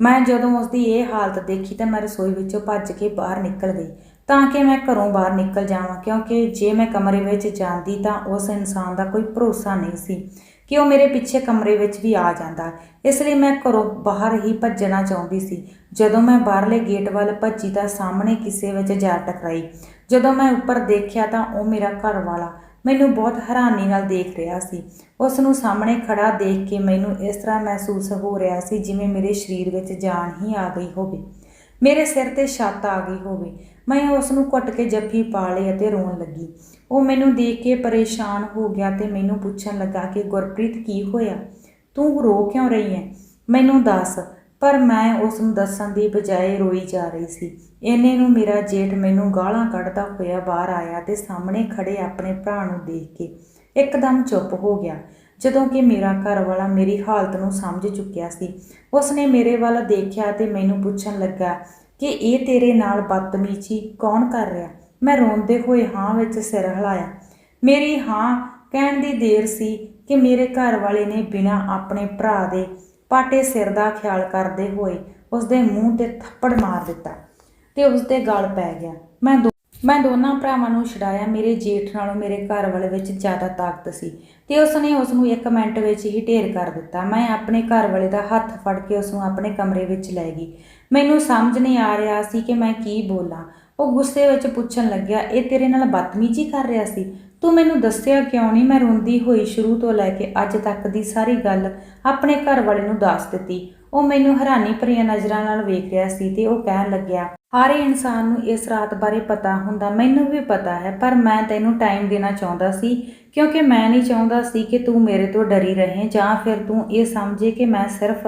[SPEAKER 1] ਮੈਂ ਜਦੋਂ ਉਸਦੀ ਇਹ ਹਾਲਤ ਦੇਖੀ ਤਾਂ ਮੈਂ ਰਸੋਈ ਵਿੱਚੋਂ ਭੱਜ ਕੇ ਬਾਹਰ ਨਿਕਲ ਗਈ। ਤਾਂ ਕਿ ਮੈਂ ਘਰੋਂ ਬਾਹਰ ਨਿਕਲ ਜਾਵਾਂ, ਕਿਉਂਕਿ ਜੇ ਮੈਂ ਕਮਰੇ ਵਿੱਚ ਜਾਂਦੀ ਤਾਂ ਉਸ ਇਨਸਾਨ ਦਾ ਕੋਈ ਭਰੋਸਾ ਨਹੀਂ ਸੀ। ਕਿ ਉਹ ਮੇਰੇ ਪਿੱਛੇ ਕਮਰੇ ਵਿੱਚ ਵੀ ਆ ਜਾਂਦਾ। ਇਸ ਲਈ ਮੈਂ ਘਰੋਂ ਬਾਹਰ ਹੀ ਭੱਜਣਾ ਚਾਹੁੰਦੀ ਸੀ। ਜਦੋਂ ਮੈਂ ਬਾਹਰਲੇ ਗੇਟ ਵੱਲ ਭੱਜੀ ਤਾਂ ਸਾਹਮਣੇ ਕਿਸੇ ਵਿੱਚ ਜਾ ਟਕਰਾਈ। ਜਦੋਂ ਮੈਂ ਉੱਪਰ ਦੇਖਿਆ ਤਾਂ ਉਹ ਮੇਰਾ ਘਰ ਵਾਲਾ ਮੈਨੂੰ ਬਹੁਤ ਹੈਰਾਨੀ ਨਾਲ ਦੇਖ ਰਿਹਾ ਸੀ। ਉਸ ਨੂੰ ਸਾਹਮਣੇ ਖੜਾ ਦੇਖ ਕੇ ਮੈਨੂੰ ਇਸ ਤਰ੍ਹਾਂ ਮਹਿਸੂਸ ਹੋ ਰਿਹਾ ਸੀ ਜਿਵੇਂ ਮੇਰੇ ਸਰੀਰ ਵਿੱਚ ਜਾਨ ਹੀ ਆ ਗਈ ਹੋਵੇ। ਮੇਰੇ ਸਿਰ ਤੇ ਛੱਤ ਆ ਗਈ ਹੋਵੇ। ਮੈਂ ਉਸ ਨੂੰ ਘੁੱਟ ਕੇ ਜੱਫੀ ਪਾ ਲਈ ਅਤੇ ਰੋਣ ਲੱਗੀ। ਉਹ ਮੈਨੂੰ ਦੇਖ ਕੇ ਪਰੇਸ਼ਾਨ ਹੋ ਗਿਆ ਤੇ ਮੈਨੂੰ ਪੁੱਛਣ ਲੱਗਾ ਕਿ, ਗੁਰਪ੍ਰੀਤ, ਕੀ ਹੋਇਆ? ਤੂੰ ਰੋ ਕਿਉਂ ਰਹੀ ਹੈ ਮੈਨੂੰ ਦੱਸ, ਪਰ ਮੈਂ ਉਸ ਨੂੰ ਦੱਸਣ ਦੀ ਬਜਾਏ ਰੋਈ ਜਾ ਰਹੀ ਸੀ। ਇੰਨੇ ਨੂੰ ਮੇਰਾ ਜੇਠ ਮੈਨੂੰ ਗਾਲਾਂ ਕੱਢਦਾ ਹੋਇਆ ਬਾਹਰ ਆਇਆ ਤੇ ਸਾਹਮਣੇ ਖੜੇ ਆਪਣੇ ਭਰਾ ਨੂੰ ਦੇਖ ਕੇ ਇੱਕਦਮ ਚੁੱਪ ਹੋ ਗਿਆ। ਜਦੋਂ ਕਿ ਮੇਰਾ ਘਰ ਵਾਲਾ ਮੇਰੀ ਹਾਲਤ ਨੂੰ ਸਮਝ ਚੁੱਕਿਆ ਸੀ। ਉਸਨੇ ਮੇਰੇ ਵੱਲ ਦੇਖਿਆ ਤੇ ਮੈਨੂੰ ਪੁੱਛਣ ਲੱਗਾ ਕਿ ਇਹ ਤੇਰੇ ਨਾਲ ਬਦਤਮੀਜ਼ੀ ਕੌਣ ਕਰ ਰਿਹਾ? ਮੈਂ ਰੋਂਦੇ ਹੋਏ ਹਾਂ ਵਿੱਚ ਸਿਰ ਹਿਲਾਇਆ। ਮੇਰੀ ਹਾਂ ਕਹਿਣ ਦੀ ਦੇਰ ਸੀ ਕਿ ਮੇਰੇ ਘਰ ਵਾਲੇ ਨੇ ਬਿਨਾਂ ਆਪਣੇ ਭਰਾ ਦੇ ਪਾਟੇ ਸਿਰ ਦਾ ਖਿਆਲ ਕਰਦੇ ਹੋਏ ਉਸ ਦੇ ਮੂੰਹ ਤੇ ਥੱਪੜ ਮਾਰ ਦਿੱਤਾ ਤੇ ਉਸ ਦੇ ਗਲ ਪੈ ਗਿਆ। ਮੈਂ ਦੋ- ਮੈਂ ਦੋਨਾਂ ਭਰਾਵਾਂ ਨੂੰ ਛਡਾਇਆ। ਮੇਰੇ ਜੇਠ ਨਾਲੋਂ ਮੇਰੇ ਘਰ ਵਾਲੇ ਵਿੱਚ ਜ਼ਿਆਦਾ ਤਾਕਤ ਸੀ ਤੇ ਉਸਨੇ ਉਸ ਨੂੰ ਇੱਕ ਮਿੰਟ ਵਿੱਚ ਹੀ ਢੇਰ ਕਰ ਦਿੱਤਾ। ਮੈਂ ਆਪਣੇ ਘਰ ਵਾਲੇ ਦਾ ਹੱਥ ਫੜ ਕੇ ਉਸ ਨੂੰ ਆਪਣੇ ਕਮਰੇ ਵਿੱਚ ਲੈ ਗਈ। ਮੈਨੂੰ ਸਮਝ ਨਹੀਂ ਆ ਰਿਹਾ ਸੀ ਕਿ ਮੈਂ ਕੀ ਬੋਲਾਂ। ਉਹ ਗੁੱਸੇ ਵਿੱਚ ਪੁੱਛਣ ਲੱਗਿਆ, ਇਹ ਤੇਰੇ ਨਾਲ ਬਦਤਮੀਜ਼ੀ ਕਰ ਰਿਹਾ ਸੀ? ਤੂੰ ਮੈਨੂੰ ਦੱਸਿਆ ਕਿਉਂ ਨਹੀਂ? ਮੈਂ ਰੋਂਦੀ ਹੋਈ ਸ਼ੁਰੂ ਤੋਂ ਲੈ ਕੇ ਅੱਜ ਤੱਕ ਦੀ ਸਾਰੀ ਗੱਲ ਆਪਣੇ ਘਰ ਵਾਲੇ ਨੂੰ ਦੱਸ ਦਿੱਤੀ। ਉਹ ਮੈਨੂੰ ਹੈਰਾਨੀ ਭਰੀਆਂ ਨਜ਼ਰਾਂ ਨਾਲ ਵੇਖ ਰਿਹਾ ਸੀ ਤੇ ਉਹ ਕਹਿਣ ਲੱਗਿਆ ਹਰ ਇਨਸਾਨ ਨੂੰ ਇਸ ਰਾਤ ਬਾਰੇ ਪਤਾ ਹੁੰਦਾ, ਮੈਨੂੰ ਵੀ ਪਤਾ ਹੈ, ਪਰ ਮੈਂ ਤੈਨੂੰ ਟਾਈਮ ਦੇਣਾ ਚਾਹੁੰਦਾ ਸੀ, ਕਿਉਂਕਿ ਮੈਂ ਨਹੀਂ ਚਾਹੁੰਦਾ ਸੀ ਕਿ ਤੂੰ ਮੇਰੇ ਤੋਂ ਡਰੀ ਰਹੇ ਜਾਂ ਫਿਰ ਤੂੰ ਇਹ ਸਮਝੇ ਕਿ ਮੈਂ ਸਿਰਫ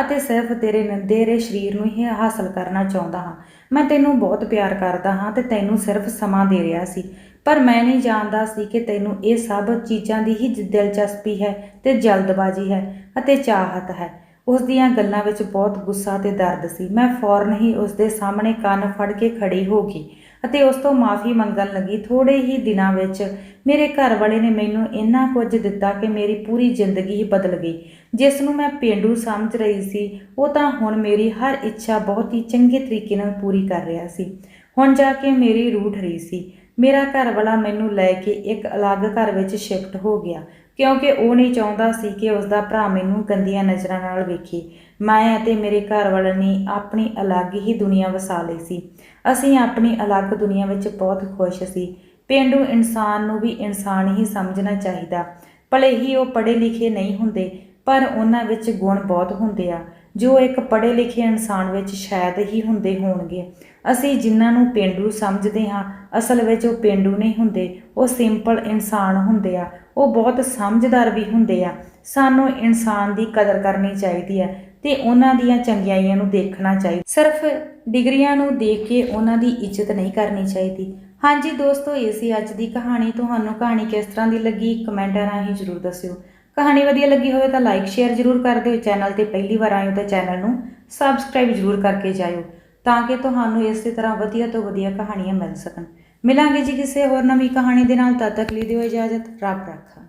[SPEAKER 1] ਅਤੇ ਸਿਰਫ ਤੇਰੇ ਨੰਦੇਰੇ ਸਰੀਰ ਨੂੰ ਹੀ ਹਾਸਲ ਕਰਨਾ ਚਾਹੁੰਦਾ ਹਾਂ। ਮੈਂ ਤੈਨੂੰ ਬਹੁਤ ਪਿਆਰ ਕਰਦਾ ਹਾਂ ਤੇ ਤੈਨੂੰ ਸਿਰਫ ਸਮਾਂ ਦੇ ਰਿਹਾ ਸੀ, ਪਰ ਮੈਂ ਨਹੀਂ ਜਾਣਦਾ ਸੀ ਕਿ ਤੈਨੂੰ ਇਹ ਸਭ ਚੀਜ਼ਾਂ ਦੀ ਹੀ ਦਿਲਚਸਪੀ ਹੈ ਤੇ ਜਲਦਬਾਜ਼ੀ ਹੈ ਅਤੇ ਚਾਹਤ ਹੈ। ਉਸ ਦੀਆਂ ਗੱਲਾਂ ਵਿੱਚ ਬਹੁਤ ਗੁੱਸਾ ਤੇ ਦਰਦ ਸੀ। ਮੈਂ ਫੌਰਨ ਹੀ ਉਸ ਦੇ ਸਾਹਮਣੇ ਕੰਨ ਫੜ ਕੇ ਖੜੀ ਹੋ ਗਈ ਅਤੇ ਉਸ ਤੋਂ ਮਾਫੀ ਮੰਗਣ ਲੱਗੀ। ਥੋੜੇ ਹੀ ਦਿਨਾਂ ਵਿੱਚ ਮੇਰੇ ਘਰ ਵਾਲੇ ਨੇ ਮੈਨੂੰ ਇੰਨਾ ਕੁਝ ਦਿੱਤਾ ਕਿ ਮੇਰੀ ਪੂਰੀ ਜ਼ਿੰਦਗੀ ਹੀ ਬਦਲ ਗਈ। ਜਿਸ ਨੂੰ ਮੈਂ ਪੇਂਡੂ ਸਮਝ ਰਹੀ ਸੀ, ਉਹ ਤਾਂ ਹੁਣ ਮੇਰੀ ਹਰ ਇੱਛਾ ਬਹੁਤ ਹੀ ਚੰਗੇ ਤਰੀਕੇ ਨਾਲ ਪੂਰੀ ਕਰ ਰਿਹਾ ਸੀ। ਹੁਣ ਜਾ ਕੇ ਮੇਰੀ ਰੂਠ ਰਹੀ ਸੀ। ਮੇਰਾ ਘਰ ਵਾਲਾ ਮੈਨੂੰ ਲੈ ਕੇ ਇੱਕ ਅਲੱਗ ਘਰ ਵਿੱਚ ਸ਼ਿਫਟ ਹੋ ਗਿਆ। ਕਿਉਂਕਿ ਉਹ ਨਹੀਂ ਚਾਹੁੰਦਾ ਸੀ ਕਿ ਉਸ ਦਾ ਭਰਾ ਮੈਨੂੰ ਗੰਦੀਆਂ ਨਜ਼ਰਾਂ ਨਾਲ ਵੇਖੇ। ਮੈਂ ਅਤੇ ਮੇਰੇ ਘਰ ਵਾਲੇ ਨੇ ਆਪਣੀ ਅਲੱਗ ਹੀ ਦੁਨੀਆ ਵਸਾ ਲਈ ਸੀ। ਅਸੀਂ ਆਪਣੀ ਅਲੱਗ ਦੁਨੀਆ ਵਿੱਚ ਬਹੁਤ ਖੁਸ਼ ਸੀ। ਪੇਂਡੂ ਇਨਸਾਨ ਨੂੰ ਵੀ ਇਨਸਾਨ ਹੀ ਸਮਝਣਾ ਚਾਹੀਦਾ। ਭਲੇ ਹੀ ਉਹ ਪੜ੍ਹੇ ਲਿਖੇ ਨਹੀਂ ਹੁੰਦੇ, ਪਰ ਉਹਨਾਂ ਵਿੱਚ ਗੁਣ ਬਹੁਤ ਹੁੰਦੇ ਆ। ਜੋ ਇੱਕ ਪੜ੍ਹੇ ਲਿਖੇ ਇਨਸਾਨ ਵਿੱਚ ਸ਼ਾਇਦ ਹੀ ਹੁੰਦੇ ਹੋਣਗੇ। ਅਸੀਂ ਜਿਨ੍ਹਾਂ ਨੂੰ ਪੇਂਡੂ ਸਮਝਦੇ ਹਾਂ, ਅਸਲ ਵਿੱਚ ਉਹ ਪੇਂਡੂ ਨਹੀਂ ਹੁੰਦੇ, ਉਹ ਸਿੰਪਲ ਇਨਸਾਨ ਹੁੰਦੇ ਆ। ਉਹ ਬਹੁਤ ਸਮਝਦਾਰ ਵੀ ਹੁੰਦੇ ਆ। ਸਾਨੂੰ ਇਨਸਾਨ ਦੀ ਕਦਰ ਕਰਨੀ ਚਾਹੀਦੀ ਹੈ ਤੇ ਉਹਨਾਂ ਦੀਆਂ ਚੰਗਿਆਈਆਂ ਨੂੰ ਦੇਖਣਾ ਚਾਹੀਦਾ ਸਿਰਫ ਡਿਗਰੀਆਂ ਨੂੰ ਦੇਖ ਕੇ ਉਹਨਾਂ ਦੀ ਇੱਜ਼ਤ ਨਹੀਂ ਕਰਨੀ ਚਾਹੀਦੀ। ਹਾਂਜੀ ਦੋਸਤੋ, ਇਹ ਸੀ ਅੱਜ ਦੀ ਕਹਾਣੀ। ਤੁਹਾਨੂੰ ਕਹਾਣੀ ਕਿਸ ਤਰ੍ਹਾਂ ਦੀ ਲੱਗੀ, ਕਮੈਂਟਾਂ ਰਾਹੀਂ ਜ਼ਰੂਰ ਦੱਸਿਓ। ਕਹਾਣੀ ਵਧੀਆ ਲੱਗੀ ਹੋਵੇ ਤਾਂ ਲਾਈਕ, ਸ਼ੇਅਰ ਜ਼ਰੂਰ ਕਰ ਦਿਓ। ਚੈਨਲ ਤੇ ਪਹਿਲੀ ਵਾਰ ਆਏ ਹੋ ਤਾਂ ਚੈਨਲ ਨੂੰ ਸਬਸਕ੍ਰਾਈਬ ਜ਼ਰੂਰ ਕਰਕੇ ਜਾਇਓ, ਤਾਂ ਕਿ ਤੁਹਾਨੂੰ ਇਸੇ ਤਰ੍ਹਾਂ ਵਧੀਆ ਤੋਂ ਵਧੀਆ ਕਹਾਣੀਆਂ ਮਿਲ ਸਕਣ। ਮਿਲਾਂਗੇ ਜੀ ਕਿਸੇ ਹੋਰ ਨਵੀਂ ਕਹਾਣੀ ਦੇ ਨਾਲ, ਤਦ ਤੱਕ ਲਈ ਦਿਓ ਇਜਾਜ਼ਤ, ਰੱਬ ਰਾਖਾ।